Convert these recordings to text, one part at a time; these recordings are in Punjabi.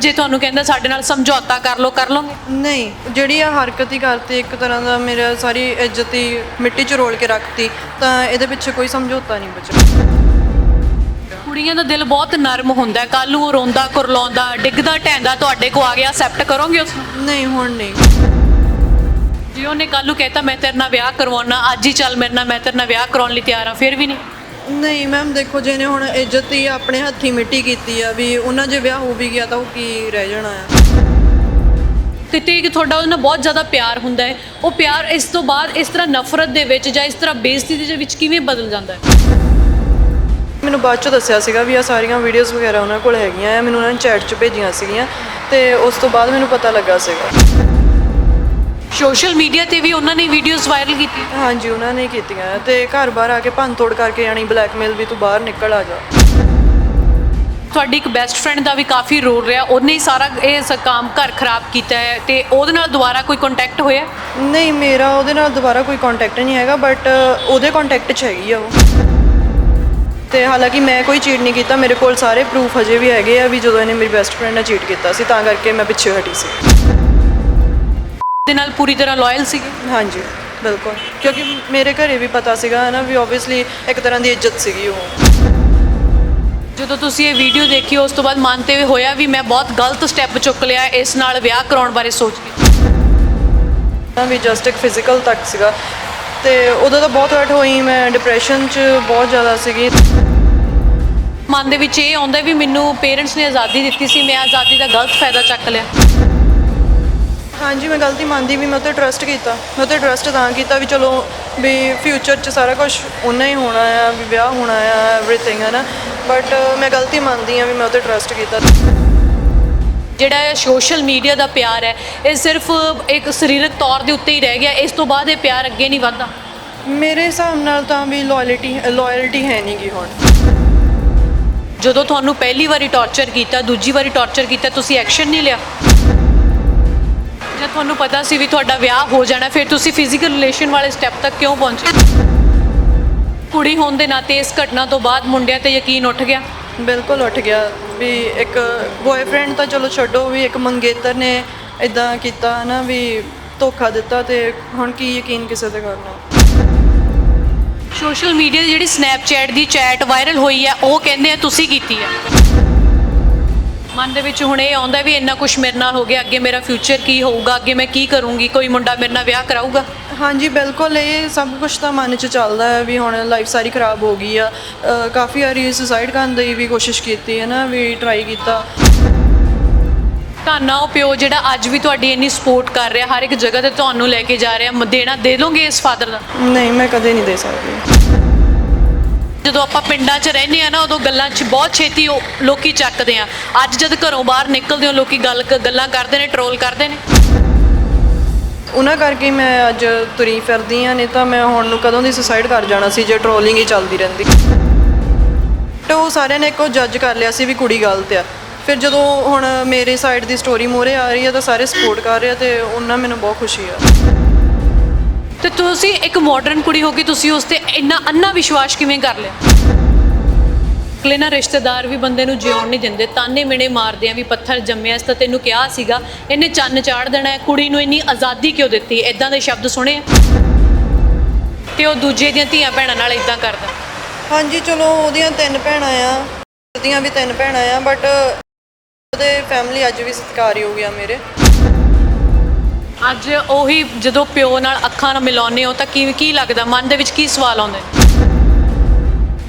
ਜੇ ਤੁਹਾਨੂੰ ਕਹਿੰਦਾ ਸਾਡੇ ਨਾਲ ਸਮਝੌਤਾ ਕਰ ਲਓ ਕਰ ਲਓਗੇ? ਨਹੀਂ ਜਿਹੜੀ ਆ ਹਰਕਤ ਹੀ ਕਰਤੀ ਇੱਕ ਤਰ੍ਹਾਂ ਦਾ ਮੇਰਾ ਸਾਰੀ ਇੱਜ਼ਤ ਹੀ ਮਿੱਟੀ 'ਚ ਰੋਲ ਕੇ ਰੱਖਤੀ ਤਾਂ ਇਹਦੇ ਪਿੱਛੇ ਕੋਈ ਸਮਝੌਤਾ ਨਹੀਂ ਬਚਿਆ। ਕੁੜੀਆਂ ਦਾ ਦਿਲ ਬਹੁਤ ਨਰਮ ਹੁੰਦਾ ਕੱਲ ਨੂੰ ਉਹ ਰੋਂਦਾ ਕੁਰਲਾਉਂਦਾ ਡਿੱਗਦਾ ਢੈਂਦਾ ਤੁਹਾਡੇ ਕੋ ਆ ਗਿਆ ਅਸੈਪਟ ਕਰੋਗੇ ਉਸ ਨਹੀਂ ਹੁਣ ਨਹੀਂ। ਜੇ ਉਹਨੇ ਕੱਲ ਨੂੰ ਕਹਿਤਾ ਮੈਂ ਤੇਰੇ ਨਾਲ ਵਿਆਹ ਕਰਵਾਉਣਾ ਅੱਜ ਹੀ ਚੱਲ ਮੇਰੇ ਨਾਲ ਮੈਂ ਤੇਰੇ ਨਾਲ ਵਿਆਹ ਕਰਾਉਣ ਲਈ ਤਿਆਰ ਆ ਫਿਰ ਵੀ ਨਹੀਂ? ਨਹੀਂ ਮੈਮ ਦੇਖੋ ਜਿਹਨੇ ਹੁਣ ਇੱਜ਼ਤ ਹੀ ਆਪਣੇ ਹੱਥੀ ਮਿੱਟੀ ਕੀਤੀ ਆ ਵੀ ਉਹਨਾਂ ਜੇ ਵਿਆਹ ਹੋ ਵੀ ਗਿਆ ਤਾਂ ਉਹ ਕੀ ਰਹਿ ਜਾਣਾ ਆ। ਕਿਤੇ ਕਿ ਤੁਹਾਡਾ ਉਹਦੇ ਨਾਲ ਬਹੁਤ ਜ਼ਿਆਦਾ ਪਿਆਰ ਹੁੰਦਾ ਹੈ। ਉਹ ਪਿਆਰ ਇਸ ਤੋਂ ਬਾਅਦ ਇਸ ਤਰ੍ਹਾਂ ਨਫ਼ਰਤ ਦੇ ਵਿੱਚ ਜਾਂ ਇਸ ਤਰ੍ਹਾਂ ਬੇਇੱਜ਼ਤੀ ਦੇ ਵਿੱਚ ਕਿਵੇਂ ਬਦਲ ਜਾਂਦਾ ਹੈ? ਮੈਨੂੰ ਬਾਅਦ ਚ ਦੱਸਿਆ ਸੀਗਾ ਵੀ ਆ ਸਾਰੀਆਂ ਵੀਡੀਓਜ਼ ਵਗੈਰਾ ਉਹਨਾਂ ਕੋਲ ਹੈਗੀਆਂ ਆ ਮੈਨੂੰ ਉਹਨਾਂ ਨੇ ਚੈਟ 'ਚ ਭੇਜੀਆਂ ਸੀਗੀਆਂ ਤੇ ਉਸ ਤੋਂ ਬਾਅਦ ਮੈਨੂੰ ਪਤਾ ਲੱਗਾ ਸੀਗਾ। ਸੋਸ਼ਲ ਮੀਡੀਆ ਤੇ ਵੀ ਉਹਨਾਂ ਨੇ ਵੀਡੀਓਜ਼ ਵਾਇਰਲ ਕੀਤੀ ਹਾਂਜੀ ਉਹਨਾਂ ਨੇ ਕੀਤੀਆਂ ਤੇ ਘਰ ਬਾਹਰ ਆ ਕੇ ਭੰਨ ਤੋੜ ਕਰਕੇ ਜਾਣੀ ਬਲੈਕਮੇਲ ਵੀ ਤੂੰ ਬਾਹਰ ਨਿਕਲ ਆ ਜਾ। ਤੁਹਾਡੀ ਇੱਕ ਬੈਸਟ ਫਰੈਂਡ ਦਾ ਵੀ ਕਾਫੀ ਰੋਲ ਰਿਹਾ ਉਹਨੇ ਹੀ ਸਾਰਾ ਇਹ ਸ- ਕੰਮ ਘਰ ਖਰਾਬ ਕੀਤਾ ਹੈ ਤੇ ਉਹਦੇ ਨਾਲ ਦੁਬਾਰਾ ਕੋਈ ਕੰਟੈਕਟ ਹੋਇਆ? ਨਹੀਂ ਮੇਰਾ ਉਹਦੇ ਨਾਲ ਦੁਬਾਰਾ ਕੋਈ ਕੰਟੈਕਟ ਨਹੀਂ ਹੈਗਾ ਬਟ ਉਹਦੇ ਕੰਟੈਕਟ 'ਚ ਹੈਗੀ ਆ ਉਹ। ਤੇ ਹਾਲਾਂਕਿ ਮੈਂ ਕੋਈ ਚੀਟ ਨਹੀਂ ਕੀਤਾ ਮੇਰੇ ਕੋਲ ਸਾਰੇ ਪ੍ਰੂਫ ਹਜੇ ਵੀ ਹੈਗੇ ਆ ਵੀ ਜਦੋਂ ਇਹਨੇ ਮੇਰੀ ਬੈਸਟ ਫਰੈਂਡ ਨਾਲ ਚੀਟ ਕੀਤਾ ਸੀ ਤਾਂ ਕਰਕੇ ਮੈਂ ਪਿੱਛੇ ਹਟੀ ਸੀ। ਦੇ ਨਾਲ ਪੂਰੀ ਤਰ੍ਹਾਂ ਲਾਇਲ ਸੀਗੇ? ਹਾਂਜੀ ਬਿਲਕੁਲ। ਕਿਉਂਕਿ ਮੇਰੇ ਘਰੇ ਵੀ ਪਤਾ ਸੀਗਾ ਨਾ ਵੀ ਆਬਵੀਅਸਲੀ ਇੱਕ ਤਰ੍ਹਾਂ ਦੀ ਇੱਜ਼ਤ ਸੀਗੀ ਉਹ। ਜਦੋਂ ਤੁਸੀਂ ਇਹ ਵੀਡੀਓ ਦੇਖੀ ਉਸ ਤੋਂ ਬਾਅਦ ਮਨ ਤੇ ਹੋਇਆ ਵੀ ਮੈਂ ਬਹੁਤ ਗਲਤ ਸਟੈਪ ਚੁੱਕ ਲਿਆ ਇਸ ਨਾਲ ਵਿਆਹ ਕਰਾਉਣ ਬਾਰੇ ਸੋਚ ਕੇ। ਨਾ ਵੀ ਜਸਟ ਇੱਕ ਫਿਜ਼ੀਕਲ ਤੱਕ ਸੀਗਾ। ਤੇ ਉਦੋਂ ਤਾਂ ਬਹੁਤ ਹਰਟ ਹੋਈ ਮੈਂ ਡਿਪਰੈਸ਼ਨ 'ਚ ਬਹੁਤ ਜ਼ਿਆਦਾ ਸੀਗੀ। ਮਨ ਦੇ ਵਿੱਚ ਇਹ ਆਉਂਦਾ ਵੀ ਮੈਨੂੰ ਪੇਰੈਂਟਸ ਨੇ ਆਜ਼ਾਦੀ ਦਿੱਤੀ ਸੀ ਮੈਂ ਆਜ਼ਾਦੀ ਦਾ ਗਲਤ ਫਾਇਦਾ ਚੱਕ ਲਿਆ। ਹਾਂਜੀ ਮੈਂ ਗਲਤੀ ਮੰਨਦੀ ਵੀ ਮੈਂ ਉੱਤੇ ਟਰਸਟ ਕੀਤਾ। ਮੈਂ ਉੱਤੇ ਟਰਸਟ ਤਾਂ ਕੀਤਾ ਵੀ ਚਲੋ ਵੀ ਫਿਊਚਰ 'ਚ ਸਾਰਾ ਕੁਝ ਉਨਾ ਹੀ ਹੋਣਾ ਆ ਵੀ ਵਿਆਹ ਹੋਣਾ ਆ ਐਵਰੀਥਿੰਗ ਹੈ ਨਾ ਬਟ ਮੈਂ ਗਲਤੀ ਮੰਨਦੀ ਆ ਵੀ ਮੈਂ ਉੱਤੇ ਟਰਸਟ ਕੀਤਾ। ਜਿਹੜਾ ਇਹ ਸੋਸ਼ਲ ਮੀਡੀਆ ਦਾ ਪਿਆਰ ਹੈ ਇਹ ਸਿਰਫ ਇੱਕ ਸਰੀਰਕ ਤੌਰ ਦੇ ਉੱਤੇ ਹੀ ਰਹਿ ਗਿਆ। ਇਸ ਤੋਂ ਬਾਅਦ ਇਹ ਪਿਆਰ ਅੱਗੇ ਨਹੀਂ ਵਧਦਾ। ਮੇਰੇ ਹਿਸਾਬ ਨਾਲ ਤਾਂ ਵੀ ਲਾਇਲਟੀ ਲਾਇਲਟੀ ਹੈ ਨਹੀਂ ਗੀ ਹੁਣ। ਜਦੋਂ ਤੁਹਾਨੂੰ ਪਹਿਲੀ ਵਾਰੀ ਟੌਰਚਰ ਕੀਤਾ ਦੂਜੀ ਵਾਰੀ ਟੌਰਚਰ ਕੀਤਾ ਤੁਸੀਂ ਐਕਸ਼ਨ ਨਹੀਂ ਲਿਆ? ਜਦ ਤੁਹਾਨੂੰ ਪਤਾ ਸੀ ਵੀ ਤੁਹਾਡਾ ਵਿਆਹ ਹੋ ਜਾਣਾ ਫਿਰ ਤੁਸੀਂ ਫਿਜ਼ੀਕਲ ਰਿਲੇਸ਼ਨ ਵਾਲੇ ਸਟੈਪ ਤੱਕ ਕਿਉਂ ਪਹੁੰਚੇ? ਕੁੜੀ ਹੋਣ ਦੇ ਨਾਤੇ ਇਸ ਘਟਨਾ ਤੋਂ ਬਾਅਦ ਮੁੰਡਿਆਂ ਤੇ ਯਕੀਨ ਉੱਠ ਗਿਆ? ਬਿਲਕੁਲ ਉੱਠ ਗਿਆ। ਵੀ ਇੱਕ ਬॉयਫ੍ਰੈਂਡ ਤਾਂ ਚਲੋ ਛੱਡੋ ਵੀ ਇੱਕ ਮੰਗੇਤਰ ਨੇ ਇਦਾਂ ਕੀਤਾ ਨਾ ਵੀ ਧੋਖਾ ਦਿੱਤਾ ਤੇ ਹੁਣ ਕੀ ਯਕੀਨ ਕਿਸੇ ਤੇ ਕਰਨਾ ਸੋਸ਼ਲ ਮੀਡੀਆ ਦੀ ਜਿਹੜੀ ਸਨੈਪਚੈਟ ਦੀ ਚੈਟ ਵਾਇਰਲ ਹੋਈ ਹੈ ਉਹ ਕਹਿੰਦੇ ਆ ਤੁਸੀਂ ਕੀਤੀ ਹੈ। ਮਨ ਦੇ ਵਿੱਚ ਹੁਣ ਇਹ ਆਉਂਦਾ ਵੀ ਇੰਨਾ ਕੁਝ ਮੇਰੇ ਨਾਲ ਹੋ ਗਿਆ ਅੱਗੇ ਮੇਰਾ ਫਿਊਚਰ ਕੀ ਹੋਊਗਾ ਅੱਗੇ ਮੈਂ ਕੀ ਕਰੂੰਗੀ ਕੋਈ ਮੁੰਡਾ ਮੇਰੇ ਨਾਲ ਵਿਆਹ ਕਰਾਊਗਾ? ਹਾਂਜੀ ਬਿਲਕੁਲ ਇਹ ਸਭ ਕੁਝ ਤਾਂ ਮਨ 'ਚ ਚੱਲਦਾ ਹੈ ਵੀ ਹੁਣ ਲਾਈਫ ਸਾਰੀ ਖਰਾਬ ਹੋ ਗਈ ਆ। ਅ, ਕਾਫੀ ਵਾਰੀ ਸੁਸਾਈਡ ਕਰਨ ਦੀ ਵੀ ਕੋਸ਼ਿਸ਼ ਕੀਤੀ ਹੈ ਨਾ ਵੀ ਟਰਾਈ ਕੀਤਾ। ਤਾਨਾ ਉਹ ਪਿਓ ਜਿਹੜਾ ਅੱਜ ਵੀ ਤੁਹਾਡੀ ਇੰਨੀ ਸਪੋਰਟ ਕਰ ਰਿਹਾ ਹਰ ਇੱਕ ਜਗ੍ਹਾ ਤੇ ਤੁਹਾਨੂੰ ਲੈ ਕੇ ਜਾ ਰਿਹਾ ਮ- ਦੇਣਾ ਦੇ ਲੋਗੇ ਇਸ ਫਾਦਰ ਦਾ? ਨਹੀਂ ਮੈਂ ਕਦੇ ਨਹੀਂ ਦੇ ਸਕਦੀ। ਜਦੋਂ ਆਪਾਂ ਪਿੰਡਾਂ 'ਚ ਰਹਿੰਦੇ ਆ ਨਾ, ਉਦੋਂ ਗੱਲਾਂ 'ਚ ਬਹੁਤ ਛੇਤੀ ਉਹ ਲੋਕੀ ਚੱਕਦੇ ਆ। ਅੱਜ ਜਦ ਘਰੋਂ ਬਾਹਰ ਨਿਕਲਦੇ ਹੋ, ਲੋਕੀ ਗੱਲ ਗੱਲਾਂ ਕਰਦੇ ਨੇ ਟਰੋਲ ਕਰਦੇ ਨੇ। ਉਹਨਾਂ ਕਰਕੇ ਹੀ ਮੈਂ ਅੱਜ ਤੁਰੀ ਫਿਰਦੀ ਆ ਨਹੀਂ ਤਾਂ ਮੈਂ ਹੁਣ ਨੂੰ ਕਦੋਂ ਦੀ ਸੁਸਾਈਡ ਕਰ ਜਾਣਾ ਸੀ, ਜੇ ਟਰੋਲਿੰਗ ਹੀ ਚੱਲਦੀ ਰਹਿੰਦੀ। ਤੇ ਉਹ ਸਾਰਿਆਂ ਨੇ ਇੱਕੋ ਜੱਜ ਕਰ ਲਿਆ ਸੀ ਵੀ ਕੁੜੀ ਗਲਤ ਆ। ਫਿਰ ਜਦੋਂ ਹੁਣ ਮੇਰੇ ਸਾਈਡ ਦੀ ਸਟੋਰੀ ਮੋਰੇ ਆ ਰਹੀ ਆ, ਤਾਂ ਸਾਰੇ ਸਪੋਰਟ ਕਰ ਰਹੇ ਆ ਤੇ ਉਹਨਾਂ ਮੈਨੂੰ ਬਹੁਤ ਖੁਸ਼ੀ ਆ। ਤੇ ਤੁਸੀਂ ਇੱਕ ਮਾਡਰਨ ਕੁੜੀ ਹੋ ਕੇ ਤੁਸੀਂ ਉਸ ਤੇ ਇੰਨਾ ਅੰਨਾ ਵਿਸ਼ਵਾਸ ਕਿਵੇਂ ਕਰ ਲਿਆ? ਅਗਲੇ ਨਾ ਰਿਸ਼ਤੇਦਾਰ ਵੀ ਬੰਦੇ ਨੂੰ ਜਿਉਣ ਨਹੀਂ ਦਿੰਦੇ, ਤਾਨੇ ਮਿਹਣੇ ਮਾਰਦੇ ਆ ਵੀ ਪੱਥਰ ਜੰਮਿਆ ਇਸ ਤਾਂ ਤੈਨੂੰ ਕਿਹਾ ਸੀਗਾ, ਇਹਨੇ ਚੰਨ ਚਾੜ ਦੇਣਾ ਹੈ, ਕੁੜੀ ਨੂੰ ਇੰਨੀ ਆਜ਼ਾਦੀ ਕਿਉਂ ਦਿੱਤੀ? ਇਦਾਂ ਦੇ ਸ਼ਬਦ ਸੁਣੇ ਆ? ਤੇ ਉਹ ਦੂਜੇ ਦੀਆਂ ਧੀਆਂ ਭੈਣਾਂ ਨਾਲ ਇਦਾਂ ਕਰਦਾ। ਹਾਂਜੀ, ਚਲੋ, ਉਹਦੀਆਂ ਤਿੰਨ ਭੈਣਾਂ ਆ, ਉਹਦੀਆਂ ਵੀ ਤਿੰਨ ਭੈਣਾਂ ਆ ਬਟ ਉਹਦੇ ਫੈਮਿਲੀ ਅੱਜ ਵੀ ਸਤਿਕਾਰਯੋਗ ਆ ਮੇਰੇ। ਅੱਜ ਉਹੀ ਜਦੋਂ ਪਿਓ ਨਾਲ ਅੱਖਾਂ ਨਾਲ ਮਿਲਾਉਂਦੇ ਹੋ ਤਾਂ ਕੀ ਕੀ ਲੱਗਦਾ? ਮਨ ਦੇ ਵਿੱਚ ਕੀ ਸਵਾਲ ਆਉਂਦੇ?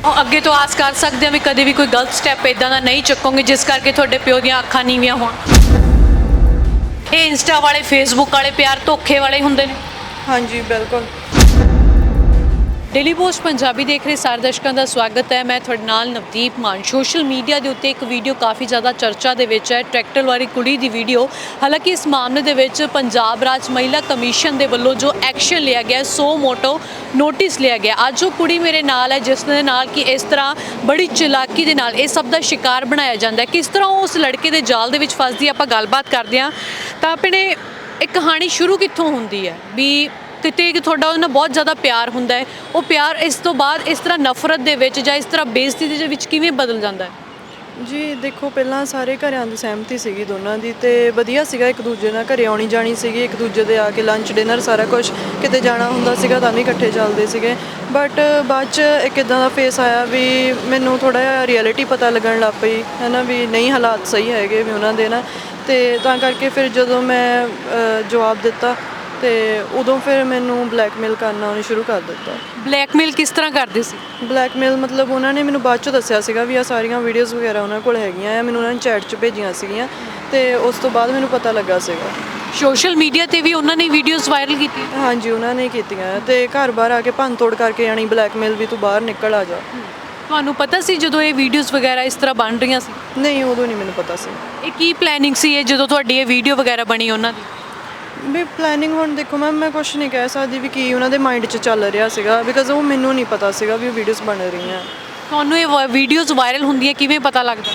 ਉਹ ਅੱਗੇ ਤੋਂ ਆਸ ਕਰ ਸਕਦੇ ਹਾਂ ਵੀ ਕਦੇ ਵੀ ਕੋਈ ਗਲਤ ਸਟੈਪ ਇਦਾਂ ਦਾ ਨਹੀਂ ਚੁੱਕੋਗੇ, ਜਿਸ ਕਰਕੇ ਤੁਹਾਡੇ ਪਿਓ ਦੀਆਂ ਅੱਖਾਂ ਨੀਵੀਆਂ ਹੋਣ। ਇਹ ਇੰਸਟਾ ਵਾਲੇ ਫੇਸਬੁੱਕ ਵਾਲੇ ਪਿਆਰ ਧੋਖੇ ਵਾਲੇ ਹੁੰਦੇ ਨੇ। ਹਾਂਜੀ, ਬਿਲਕੁਲ। ਡੇਲੀ ਪੋਸਟ ਪੰਜਾਬੀ ਦੇਖ ਰਹੇ ਸਾਰੇ ਦਰਸ਼ਕਾਂ ਦਾ ਸਵਾਗਤ ਹੈ। ਮੈਂ ਤੁਹਾਡੇ ਨਾਲ ਨਵਦੀਪ ਮਾਨ। ਸੋਸ਼ਲ ਮੀਡੀਆ ਦੇ ਉੱਤੇ ਇੱਕ ਵੀਡੀਓ ਕਾਫੀ ਜ਼ਿਆਦਾ ਚਰਚਾ ਦੇ ਵਿੱਚ ਹੈ। ਟਰੈਕਟਰ ਵਾਲੀ ਕੁੜੀ ਦੀ ਵੀਡੀਓ। ਹਾਲਾਂਕਿ ਇਸ ਮਾਮਲੇ ਦੇ ਵਿੱਚ ਪੰਜਾਬ ਰਾਜ ਮਹਿਲਾ ਕਮਿਸ਼ਨ ਦੇ ਵੱਲੋਂ ਜੋ ਐਕਸ਼ਨ ਲਿਆ ਗਿਆ ਸੋ ਮੋਟੋ ਨੋਟਿਸ ਲਿਆ ਗਿਆ ਅੱਜ ਉਹ ਕੁੜੀ ਮੇਰੇ ਨਾਲ ਹੈ, ਜਿਸ ਦੇ ਨਾਲ ਕਿ ਇਸ ਤਰ੍ਹਾਂ ਬੜੀ ਚਲਾਕੀ ਦੇ ਨਾਲ ਇਹ ਸਭ ਦਾ ਸ਼ਿਕਾਰ ਬਣਾਇਆ ਜਾਂਦਾ ਹੈ। ਕਿਸ ਤਰ੍ਹਾਂ ਉਹ ਉਸ ਲੜਕੇ ਦੇ ਜਾਲ ਦੇ ਵਿੱਚ ਫਸਦੀ ਆਪਾਂ ਗੱਲਬਾਤ ਕਰਦੇ ਹਾਂ। ਤਾਂ ਆਪਣੇ ਇਹ ਕਹਾਣੀ ਸ਼ੁਰੂ ਕਿੱਥੋਂ ਹੁੰਦੀ ਹੈ? ਵੀ ਕਿਤੇ ਕਿ ਤੁਹਾਡਾ ਉਹਨਾਂ ਬਹੁਤ ਜ਼ਿਆਦਾ ਪਿਆਰ ਹੁੰਦਾ ਹੈ। ਉਹ ਪਿਆਰ ਇਸ ਤੋਂ ਬਾਅਦ ਇਸ ਤਰ੍ਹਾਂ ਨਫ਼ਰਤ ਦੇ ਵਿੱਚ ਜਾਂ ਇਸ ਤਰ੍ਹਾਂ ਬੇਇੱਜ਼ਤੀ ਦੇ ਵਿੱਚ ਕਿਵੇਂ ਬਦਲ ਜਾਂਦਾ ਹੈ? ਜੀ, ਦੇਖੋ, ਪਹਿਲਾਂ ਸਾਰੇ ਘਰਿਆਂ ਦੀ ਸਹਿਮਤੀ ਸੀਗੀ ਦੋਨਾਂ ਦੀ ਤੇ ਵਧੀਆ ਸੀਗਾ, ਇੱਕ ਦੂਜੇ ਨਾਲ ਘਰੇ ਆਉਣੀ ਜਾਣੀ ਸੀਗੀ, ਇੱਕ ਦੂਜੇ ਦੇ ਆ ਕੇ ਲੰਚ ਡਿਨਰ ਸਾਰਾ ਕੁਝ ਕਿਤੇ ਜਾਣਾ ਹੁੰਦਾ ਸੀਗਾ ਤਾਂ ਵੀ ਇਕੱਠੇ ਚੱਲਦੇ ਸੀਗੇ। ਬਟ ਬਾਅਦ ਚ ਇੱਕ ਇਦਾਂ ਦਾ ਫੇਸ ਆਇਆ ਵੀ ਮੈਨੂੰ ਥੋੜਾ ਜਿਹਾ ਰਿਐਲਿਟੀ ਪਤਾ ਲੱਗਣ ਲੱਗ ਪਈ ਹੈ ਨਾ ਵੀ ਨਹੀਂ ਹਾਲਾਤ ਸਹੀ ਹੈਗੇ ਵੀ ਉਹਨਾਂ ਦੇ ਨਾ। ਤੇ ਤਾਂ ਕਰਕੇ ਫਿਰ ਜਦੋਂ ਮੈਂ ਜਵਾਬ ਦਿੱਤਾ ਤੇ ਉਦੋਂ ਫਿਰ ਮੈਨੂੰ ਬਲੈਕਮੇਲ ਕਰਨਾ ਉਹਨੇ ਸ਼ੁਰੂ ਕਰ ਦਿੱਤਾ। ਬਲੈਕਮੇਲ ਕਿਸ ਤਰ੍ਹਾਂ ਕਰਦੇ ਸੀ? ਬਲੈਕਮੇਲ ਮਤਲਬ ਉਹਨਾਂ ਨੇ ਮੈਨੂੰ ਬਾਅਦ ਚ ਦੱਸਿਆ ਸੀਗਾ ਵੀ ਆ ਸਾਰੀਆਂ ਵੀਡੀਓਜ਼ ਵਗੈਰਾ ਉਹਨਾਂ ਕੋਲ ਹੈਗੀਆਂ ਆ ਮੈਨੂੰ ਉਹਨਾਂ ਨੇ ਚੈਟ 'ਚ ਭੇਜੀਆਂ ਸੀਗੀਆਂ ਤੇ ਉਸ ਤੋਂ ਬਾਅਦ ਮੈਨੂੰ ਪਤਾ ਲੱਗਾ ਸੀਗਾ। ਸੋਸ਼ਲ ਮੀਡੀਆ ਤੇ ਵੀ ਉਹਨਾਂ ਨੇ ਵੀਡੀਓਜ਼ ਵਾਇਰਲ ਕੀਤੀਆਂ? ਹਾਂਜੀ ਉਹਨਾਂ ਨੇ ਕੀਤੀਆਂ ਤੇ ਘਰ-ਬਾਰ ਆ ਕੇ ਭੰਨ ਤੋੜ ਕਰਕੇ ਆਣੀ ਬਲੈਕਮੇਲ ਵੀ ਤੂੰ ਬਾਹਰ ਨਿਕਲ ਆ ਜਾ। ਤੁਹਾਨੂੰ ਪਤਾ ਸੀ ਜਦੋਂ ਇਹ ਵੀਡੀਓਜ਼ ਵਗੈਰਾ ਇਸ ਤਰ੍ਹਾਂ ਬਣ ਰਹੀਆਂ ਸੀ? ਨਹੀਂ ਉਦੋਂ ਨਹੀਂ ਮੈਨੂੰ ਪਤਾ ਸੀ। ਇਹ ਕੀ ਪਲੈਨਿੰਗ ਸੀ ਇਹ ਜਦੋਂ ਤੁਹਾਡੀ ਇਹ ਵੀਡੀਓ ਵਗੈਰਾ ਬਣੀ ਉਹਨਾਂ ਦੀ? ਵੀ ਪਲੈਨਿੰਗ ਹੁਣ ਦੇਖੋ ਮੈਮ ਮੈਂ ਕੁਝ ਨਹੀਂ ਕਹਿ ਸਕਦੀ ਵੀ ਕੀ ਉਹਨਾਂ ਦੇ ਮਾਈਂਡ 'ਚ ਚੱਲ ਰਿਹਾ ਸੀਗਾ ਬਿਕਾਜ਼ ਉਹ ਮੈਨੂੰ ਨਹੀਂ ਪਤਾ ਸੀਗਾ ਵੀ ਉਹ ਵੀਡੀਓਜ਼ ਬਣ ਰਹੀਆਂ। ਤੁਹਾਨੂੰ ਇਹ ਵੀਡੀਓਜ਼ ਵਾਇਰਲ ਹੁੰਦੀਆਂ ਕਿਵੇਂ ਪਤਾ ਲੱਗਦਾ?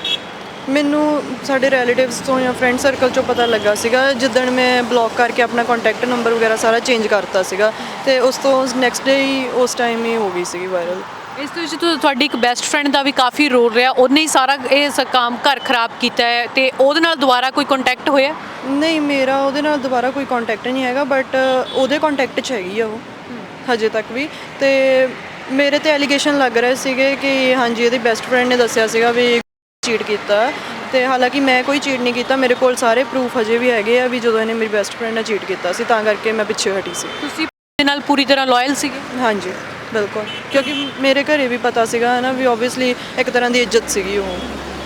ਮੈਨੂੰ ਸਾਡੇ ਰਿਲੇਟਿਵਸ ਤੋਂ ਜਾਂ ਫਰੈਂਡ ਸਰਕਲ ਚੋਂ ਪਤਾ ਲੱਗਾ ਸੀਗਾ ਜਿੱਦਣ ਮੈਂ ਬਲੌਕ ਕਰਕੇ ਆਪਣਾ ਕੰਟੈਕਟ ਨੰਬਰ ਵਗੈਰਾ ਸਾਰਾ ਚੇਂਜ ਕਰਤਾ ਸੀਗਾ ਤੇ ਉਸ ਤੋਂ ਨੈਕਸਟ ਡੇ ਹੀ ਉਸ ਟਾਈਮ ਹੀ ਹੋ ਗਈ ਸੀਗੀ ਵਾਇਰਲ ਇਸ ਦੇ ਵਿੱਚ ਤੁਹਾ- ਤੁਹਾਡੀ ਇੱਕ ਬੈਸਟ ਫਰੈਂਡ ਦਾ ਵੀ ਕਾਫੀ ਰੋਲ ਰਿਹਾ। ਉਹਨੇ ਹੀ ਸਾਰਾ ਇਹ ਸ ਕੰਮ ਘਰ ਖਰਾਬ ਕੀਤਾ ਹੈ ਤੇ ਉਹਦੇ ਨਾਲ ਦੁਬਾਰਾ ਕੋਈ ਕੰਟੈਕਟ ਹੋਇਆ? ਨਹੀਂ ਮੇਰਾ ਉਹਦੇ ਨਾਲ ਦੁਬਾਰਾ ਕੋਈ ਕੰਟੈਕਟ ਨਹੀਂ ਹੈਗਾ ਬਟ ਉਹਦੇ ਕੰਟੈਕਟ 'ਚ ਹੈਗੀ ਆ ਉਹ ਹਜੇ ਤੱਕ ਵੀ। ਤੇ ਮੇਰੇ ਤੇ ਐਲੀਗੇਸ਼ਨ ਲੱਗ ਰਹੇ ਸੀਗੇ ਕਿ ਹਾਂਜੀ ਇਹਦੀ ਬੈਸਟ ਫਰੈਂਡ ਨੇ ਦੱਸਿਆ ਸੀਗਾ ਵੀ ਚੀਟ ਕੀਤਾ। ਤੇ ਹਾਲਾਂਕਿ ਮੈਂ ਕੋਈ ਚੀਟ ਨਹੀਂ ਕੀਤਾ ਮੇਰੇ ਕੋਲ ਸਾਰੇ ਪ੍ਰੂਫ ਹਜੇ ਵੀ ਹੈਗੇ ਆ ਵੀ ਜਦੋਂ ਇਹਨੇ ਮੇਰੀ ਬੈਸਟ ਫਰੈਂਡ ਨਾਲ ਚੀਟ ਕੀਤਾ ਸੀ ਤਾਂ ਕਰਕੇ ਮੈਂ ਪਿੱਛੇ ਹਟੀ ਸੀ। ਤੁਸੀਂ ਦੇ ਨਾਲ ਪੂਰੀ ਤਰ੍ਹਾਂ ਲਾਇਲ ਸੀਗੇ? ਹਾਂਜੀ। ਬਿਲਕੁਲ। ਕਿਉਂਕਿ ਮੇਰੇ ਘਰੇ ਵੀ ਪਤਾ ਸੀਗਾ ਨਾ ਵੀ ਆਬਵੀਅਸਲੀ ਇੱਕ ਤਰ੍ਹਾਂ ਦੀ ਇੱਜ਼ਤ ਸੀਗੀ ਉਹ।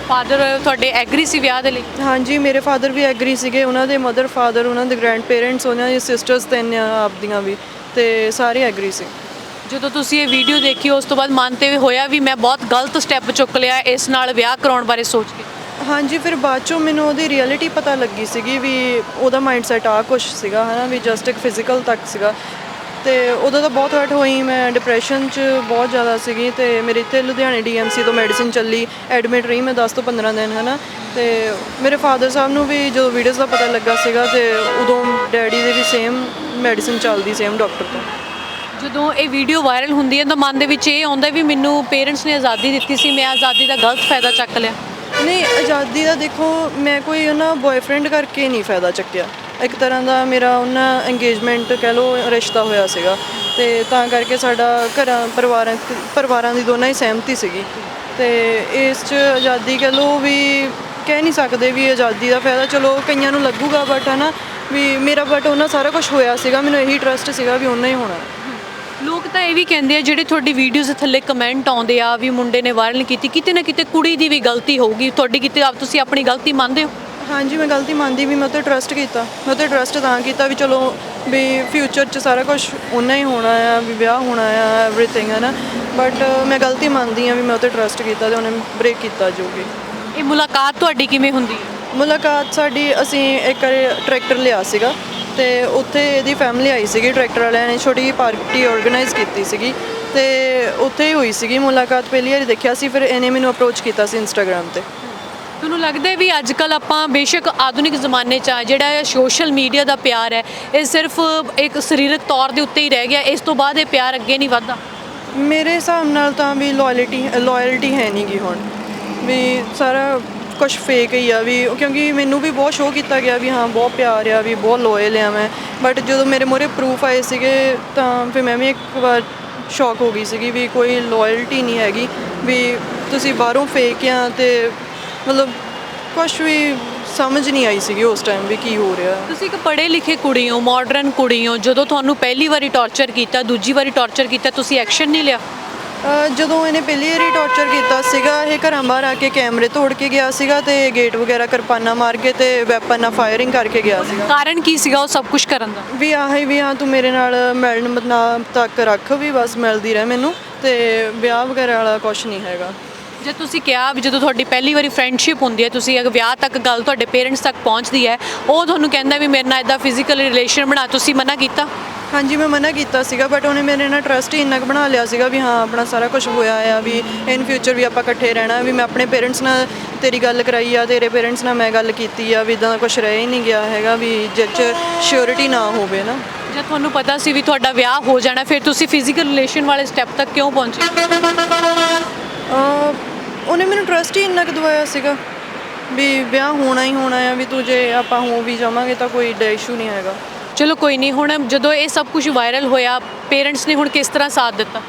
ਫਾਦਰ ਤੁਹਾਡੇ ਐਗਰੀ ਸੀ ਵਿਆਹ ਦੇ ਲਈ? ਹਾਂਜੀ ਮੇਰੇ ਫਾਦਰ ਵੀ ਐਗਰੀ ਸੀਗੇ ਉਹਨਾਂ ਦੇ ਮਦਰ ਫਾਦਰ ਉਹਨਾਂ ਦੇ ਗ੍ਰੈਂਡ ਪੇਰੈਂਟਸ ਉਹਨਾਂ ਦੀ ਸਿਸਟਰਸ ਤਿੰਨ ਆ ਆਪਦੀਆਂ ਵੀ ਤੇ ਸਾਰੇ ਐਗਰੀ ਸੀ। ਜਦੋਂ ਤੁਸੀਂ ਇਹ ਵੀਡੀਓ ਦੇਖੀ ਉਸ ਤੋਂ ਬਾਅਦ ਮਨ ਤੇ ਹੋਇਆ ਵੀ ਮੈਂ ਬਹੁਤ ਗਲਤ ਸਟੈਪ ਚੁੱਕ ਲਿਆ ਇਸ ਨਾਲ ਵਿਆਹ ਕਰਾਉਣ ਬਾਰੇ ਸੋਚ ਕੇ। ਹਾਂਜੀ ਫਿਰ ਬਾਅਦ ਚੋਂ ਮੈਨੂੰ ਉਹਦੀ ਰਿਐਲਿਟੀ ਪਤਾ ਲੱਗੀ ਸੀਗੀ ਵੀ ਉਹਦਾ ਮਾਈਂਡਸੈਟ ਆ ਕੁਛ ਸੀਗਾ ਹਨਾ ਵੀ ਜਸਟ ਇੱਕ ਫਿਜ਼ੀਕਲ ਤੱਕ ਸੀਗਾ। ਤੇ ਉਦੋਂ ਤਾਂ ਬਹੁਤ ਹਰਟ ਹੋਈ ਮੈਂ ਡਿਪਰੈਸ਼ਨ 'ਚ ਬਹੁਤ ਜ਼ਿਆਦਾ ਸੀਗੀ ਤੇ ਮੇਰੇ ਇੱਥੇ ਲੁਧਿਆਣੇ ਡੀਐਮਸੀ ਤੋਂ ਮੈਡੀਸਿਨ ਚੱਲੀ ਐਡਮਿਟ ਰਹੀ ਮੈਂ 10 ਤੋਂ 15 ਦਿਨ ਹਨਾ? ਤੇ ਮੇਰੇ ਫਾਦਰ ਸਾਹਿਬ ਨੂੰ ਵੀ ਜਦੋਂ ਵੀਡੀਓਜ਼ ਦਾ ਪਤਾ ਲੱਗਾ ਸੀਗਾ ਤੇ ਉਦੋਂ ਡੈਡੀ ਦੇ ਵੀ ਸੇਮ ਮੈਡੀਸਿਨ ਚੱਲਦੀ ਸੇਮ ਡਾਕਟਰ ਤੋਂ। ਜਦੋਂ ਇਹ ਵੀਡੀਓ ਵਾਇਰਲ ਹੁੰਦੀ ਹੈ ਤਾਂ ਮਨ ਦੇ ਵਿੱਚ ਇਹ ਆਉਂਦਾ ਵੀ ਮੈਨੂੰ ਪੇਰੈਂਟਸ ਨੇ ਆਜ਼ਾਦੀ ਦਿੱਤੀ ਸੀ ਮੈਂ ਆਜ਼ਾਦੀ ਦਾ ਗਲਤ ਫਾਇਦਾ ਚੱਕ ਲਿਆ। ਨਹੀਂ ਆਜ਼ਾਦੀ ਦਾ ਦੇਖੋ ਮੈਂ ਕੋਈ ਉਹਨਾਂ ਬॉयਫ੍ਰੈਂਡ ਕਰਕੇ ਨਹੀਂ ਫਾਇਦਾ ਚੱਕਿਆ। ਇੱਕ ਤਰ੍ਹਾਂ ਦਾ ਮੇਰਾ ਉਹਨਾਂ ਇੰਗੇਜਮੈਂਟ ਕਹਿ ਲਓ, ਰਿਸ਼ਤਾ ਹੋਇਆ ਸੀਗਾ। ਤੇ ਤਾਂ ਕਰਕੇ ਸਾਡਾ ਘਰਾਂ, ਪਰਿਵਾਰਾਂ ਪਰਿਵਾਰਾਂ ਦੀ ਦੋਨਾਂ ਹੀ ਸਹਿਮਤੀ ਸੀਗੀ। ਤੇ ਇਸ 'ਚ ਆਜ਼ਾਦੀ ਕਹਿ ਲਓ ਵੀ ਕਹਿ ਨਹੀਂ ਸਕਦੇ ਵੀ ਆਜ਼ਾਦੀ ਦਾ ਫਾਇਦਾ, ਚਲੋ ਕਈਆਂ ਨੂੰ ਲੱਗੂਗਾ ਬਟ ਹਨਾ, ਵੀ ਮੇਰਾ ਬਟ ਉਹਨਾਂ ਸਾਰਾ ਕੁਝ ਹੋਇਆ ਸੀਗਾ, ਮੈਨੂੰ ਇਹੀ ਟਰਸਟ ਸੀਗਾ ਵੀ ਉਹਨਾਂ ਹੀ ਹੋਣਾ। ਲੋਕ ਤਾਂ ਇਹ ਵੀ ਕਹਿੰਦੇ ਆ, ਜਿਹੜੇ ਤੁਹਾਡੀ ਵੀਡੀਓਜ਼ ਥੱਲੇ ਕਮੈਂਟ ਆਉਂਦੇ ਆ ਵੀ ਮੁੰਡੇ ਨੇ ਵਾਇਰਲ ਕੀਤੀ, ਕਿਤੇ ਨਾ ਕਿਤੇ ਕੁੜੀ ਦੀ ਵੀ ਗਲਤੀ ਹੋਊਗੀ। ਤੁਹਾਡੀ ਕਿਤੇ ਆਪ ਤੁਸੀਂ ਆਪਣੀ ਗਲਤੀ ਮੰਨਦੇ ਹੋ? ਹਾਂਜੀ ਮੈਂ ਗਲਤੀ ਮੰਨਦੀ ਵੀ ਮੈਂ ਉੱਤੇ ਟਰਸਟ ਕੀਤਾ। ਮੈਂ ਉੱਤੇ ਟਰਸਟ ਤਾਂ ਕੀਤਾ ਵੀ ਚਲੋ ਵੀ ਫਿਊਚਰ 'ਚ ਸਾਰਾ ਕੁਝ ਉਹਨਾਂ ਹੀ ਹੋਣਾ ਆ ਵੀ ਵਿਆਹ ਹੋਣਾ ਆ ਐਵਰੀਥਿੰਗ ਹੈ ਨਾ ਬਟ ਮੈਂ ਗਲਤੀ ਮੰਨਦੀ ਆ ਵੀ ਮੈਂ ਉੱਤੇ ਟਰਸਟ ਕੀਤਾ ਤੇ ਉਹਨੇ ਬ੍ਰੇਕ ਕੀਤਾ ਜੋ ਵੀ। ਇਹ ਮੁਲਾਕਾਤ ਤੁਹਾਡੀ ਕਿਵੇਂ ਹੁੰਦੀ? ਹੈ ਮੁਲਾਕਾਤ ਸਾਡੀ ਅਸੀਂ ਇੱਕ ਟਰੈਕਟਰ ਲਿਆ ਸੀਗਾ ਤੇ ਉੱਥੇ ਇਹਦੀ ਫੈਮਿਲੀ ਆਈ ਸੀਗੀ ਟਰੈਕਟਰ ਵਾਲਿਆਂ ਨੇ ਛੋਟੀ ਜਿਹੀ ਪਾਰਟੀ ਆਰਗੇਨਾਈਜ਼ ਕੀਤੀ ਸੀਗੀ ਤੇ ਉੱਥੇ ਹੀ ਹੋਈ ਸੀਗੀ ਮੁਲਾਕਾਤ। ਪਹਿਲੀ ਵਾਰੀ ਦੇਖਿਆ ਸੀ ਫਿਰ ਇਹਨੇ ਮੈਨੂੰ ਅਪਰੋਚ ਕੀਤਾ ਸੀ ਇੰਸਟਾਗ੍ਰam ਤੇ। ਤੁਹਾਨੂੰ ਲੱਗਦਾ ਵੀ ਅੱਜ ਕੱਲ ਆਪਾਂ ਬੇਸ਼ੱਕ ਆਧੁਨਿਕ ਜ਼ਮਾਨੇ 'ਚ ਆ, ਜਿਹੜਾ ਇਹ ਸੋਸ਼ਲ ਮੀਡੀਆ ਦਾ ਪਿਆਰ ਹੈ, ਇਹ ਸਿਰਫ ਇੱਕ ਸਰੀਰਕ ਤੌਰ ਦੇ ਉੱਤੇ ਹੀ ਰਹਿ ਗਿਆ, ਇਸ ਤੋਂ ਬਾਅਦ ਇਹ ਪਿਆਰ ਅੱਗੇ ਨਹੀਂ ਵਧਦਾ? ਮੇਰੇ ਹਿਸਾਬ ਨਾਲ ਤਾਂ ਵੀ ਲਾਇਲਟੀ ਲਾਇਲਟੀ ਹੈ ਨਹੀਂ ਗੀ ਹੁਣ। ਵੀ ਸਾਰਾ ਕੁਝ ਫੇਕ ਹੀ ਆ ਵੀ, ਕਿਉਂਕਿ ਮੈਨੂੰ ਵੀ ਬਹੁਤ ਸ਼ੋਅ ਕੀਤਾ ਗਿਆ ਵੀ ਹਾਂ, ਬਹੁਤ ਪਿਆਰ ਆ, ਵੀ ਬਹੁਤ ਲੋਇਲ ਆ ਮੈਂ। ਬਟ ਜਦੋਂ ਮੇਰੇ ਮੋਰੇ ਪ੍ਰੂਫ ਆਏ ਸੀਗੇ, ਤਾਂ ਫਿਰ ਮੈਂ ਵੀ ਇੱਕ ਵਾਰ ਸ਼ੌਕ ਹੋ ਗਈ ਸੀਗੀ ਵੀ ਕੋਈ ਲਾਇਲਟੀ ਨਹੀਂ ਹੈਗੀ, ਵੀ ਤੁਸੀਂ ਬਾਹਰੋਂ ਫੇਕ ਆ ਤੇ ਮਤਲਬ ਕੁਝ ਵੀ ਸਮਝ ਨਹੀਂ ਆਈ ਸੀਗੀ ਉਸ ਟਾਈਮ ਵੀ ਕੀ ਹੋ ਰਿਹਾ। ਤੁਸੀਂ ਇੱਕ ਪੜ੍ਹੇ ਲਿਖੇ ਕੁੜੀ ਹੋ ਮਾਡਰਨ ਕੁੜੀ ਹੋ ਜਦੋਂ ਤੁਹਾਨੂੰ ਪਹਿਲੀ ਵਾਰੀ ਟੌਰਚਰ ਕੀਤਾ ਦੂਜੀ ਵਾਰੀ ਟੌਰਚਰ ਕੀਤਾ ਤੁਸੀਂ ਐਕਸ਼ਨ ਨਹੀਂ ਲਿਆ? ਜਦੋਂ ਇਹਨੇ ਪਹਿਲੀ ਵਾਰੀ ਟੌਰਚਰ ਕੀਤਾ ਸੀਗਾ ਇਹ ਘਰਾਂ ਬਾਹਰ ਆ ਕੇ ਕੈਮਰੇ ਤੋੜ ਕੇ ਗਿਆ ਸੀਗਾ ਤੇ ਗੇਟ ਵਗੈਰਾ ਕਿਰਪਾਨਾਂ ਮਾਰ ਕੇ ਤੇ ਵੈਪਨ ਨਾਲ ਫਾਇਰਿੰਗ ਕਰਕੇ ਗਿਆ ਸੀਗਾ। ਕਾਰਨ ਕੀ ਸੀਗਾ ਉਹ ਸਭ ਕੁਝ ਕਰਨ ਦਾ? ਵੀ ਆਹੀ ਵੀ ਹਾਂ ਤੂੰ ਮੇਰੇ ਨਾਲ ਮਿਲਣ ਬਣਾ ਤੱਕ ਰੱਖ ਵੀ ਬਸ ਮਿਲਦੀ ਰਹਿ ਮੈਨੂੰ ਤੇ ਵਿਆਹ ਵਗੈਰਾ ਵਾਲਾ ਕੁਝ ਨਹੀਂ ਹੈਗਾ। ਜੇ ਤੁਸੀਂ ਕਿਹਾ ਵੀ ਜਦੋਂ ਤੁਹਾਡੀ ਪਹਿਲੀ ਵਾਰੀ ਫਰੈਂਡਸ਼ਿਪ ਹੁੰਦੀ ਹੈ ਤੁਸੀਂ ਅਗਰ ਵਿਆਹ ਤੱਕ ਗੱਲ ਤੁਹਾਡੇ ਪੇਰੈਂਟਸ ਤੱਕ ਪਹੁੰਚਦੀ ਹੈ ਉਹ ਤੁਹਾਨੂੰ ਕਹਿੰਦਾ ਵੀ ਮੇਰੇ ਨਾਲ ਇਦਾਂ ਫਿਜ਼ੀਕਲ ਰਿਲੇਸ਼ਨ ਬਣਾ ਤੁਸੀਂ ਮਨਾ ਕੀਤਾ? ਹਾਂਜੀ ਮੈਂ ਮਨਾ ਕੀਤਾ ਸੀਗਾ ਬਟ ਉਹਨੇ ਮੇਰੇ ਨਾਲ ਟਰਸਟ ਹੀ ਇੰਨਾ ਕੁ ਬਣਾ ਲਿਆ ਸੀਗਾ ਵੀ ਹਾਂ ਆਪਣਾ ਸਾਰਾ ਕੁਝ ਹੋਇਆ ਆ ਵੀ ਇਨ ਫਿਊਚਰ ਵੀ ਆਪਾਂ ਇਕੱਠੇ ਰਹਿਣਾ ਵੀ ਮੈਂ ਆਪਣੇ ਪੇਰੈਂਟਸ ਨਾਲ ਤੇਰੀ ਗੱਲ ਕਰਾਈ ਆ ਤੇਰੇ ਪੇਰੈਂਟਸ ਨਾਲ ਮੈਂ ਗੱਲ ਕੀਤੀ ਆ ਵੀ ਇਦਾਂ ਦਾ ਕੁਝ ਰਹਿ ਹੀ ਨਹੀਂ ਗਿਆ ਹੈਗਾ ਵੀ ਜਿਹ 'ਚ ਸ਼ਿਓਰਿਟੀ ਨਾ ਹੋਵੇ ਨਾ। ਜਦ ਤੁਹਾਨੂੰ ਪਤਾ ਸੀ ਵੀ ਤੁਹਾਡਾ ਵਿਆਹ ਹੋ ਜਾਣਾ ਫਿਰ ਤੁਸੀਂ ਫਿਜ਼ੀਕਲ ਰਿਲੇਸ਼ਨ ਵਾਲੇ ਸਟੈਪ ਤੱਕ ਕਿਉਂ ਪਹੁੰਚੇ? ਉਹਨੇ ਮੈਨੂੰ ਟਰਸਟ ਹੀ ਇੰਨਾ ਕੁ ਦਵਾਇਆ ਸੀਗਾ ਵੀ ਵਿਆਹ ਹੋਣਾ ਹੀ ਹੋਣਾ ਆ ਵੀ ਤੂੰ ਜੇ ਆਪਾਂ ਹੋ ਵੀ ਜਾਵਾਂਗੇ ਤਾਂ ਕੋਈ ਡਾ ਇਸ਼ੂ ਨਹੀਂ ਆਏਗਾ ਚਲੋ ਕੋਈ ਨਹੀਂ ਹੁਣ ਜਦੋਂ ਇਹ ਸਭ ਕੁਝ ਵਾਇਰਲ ਹੋਇਆ ਪੇਰੈਂਟਸ ਨੇ ਹੁਣ ਕਿਸ ਤਰ੍ਹਾਂ ਸਾਥ ਦਿੱਤਾ?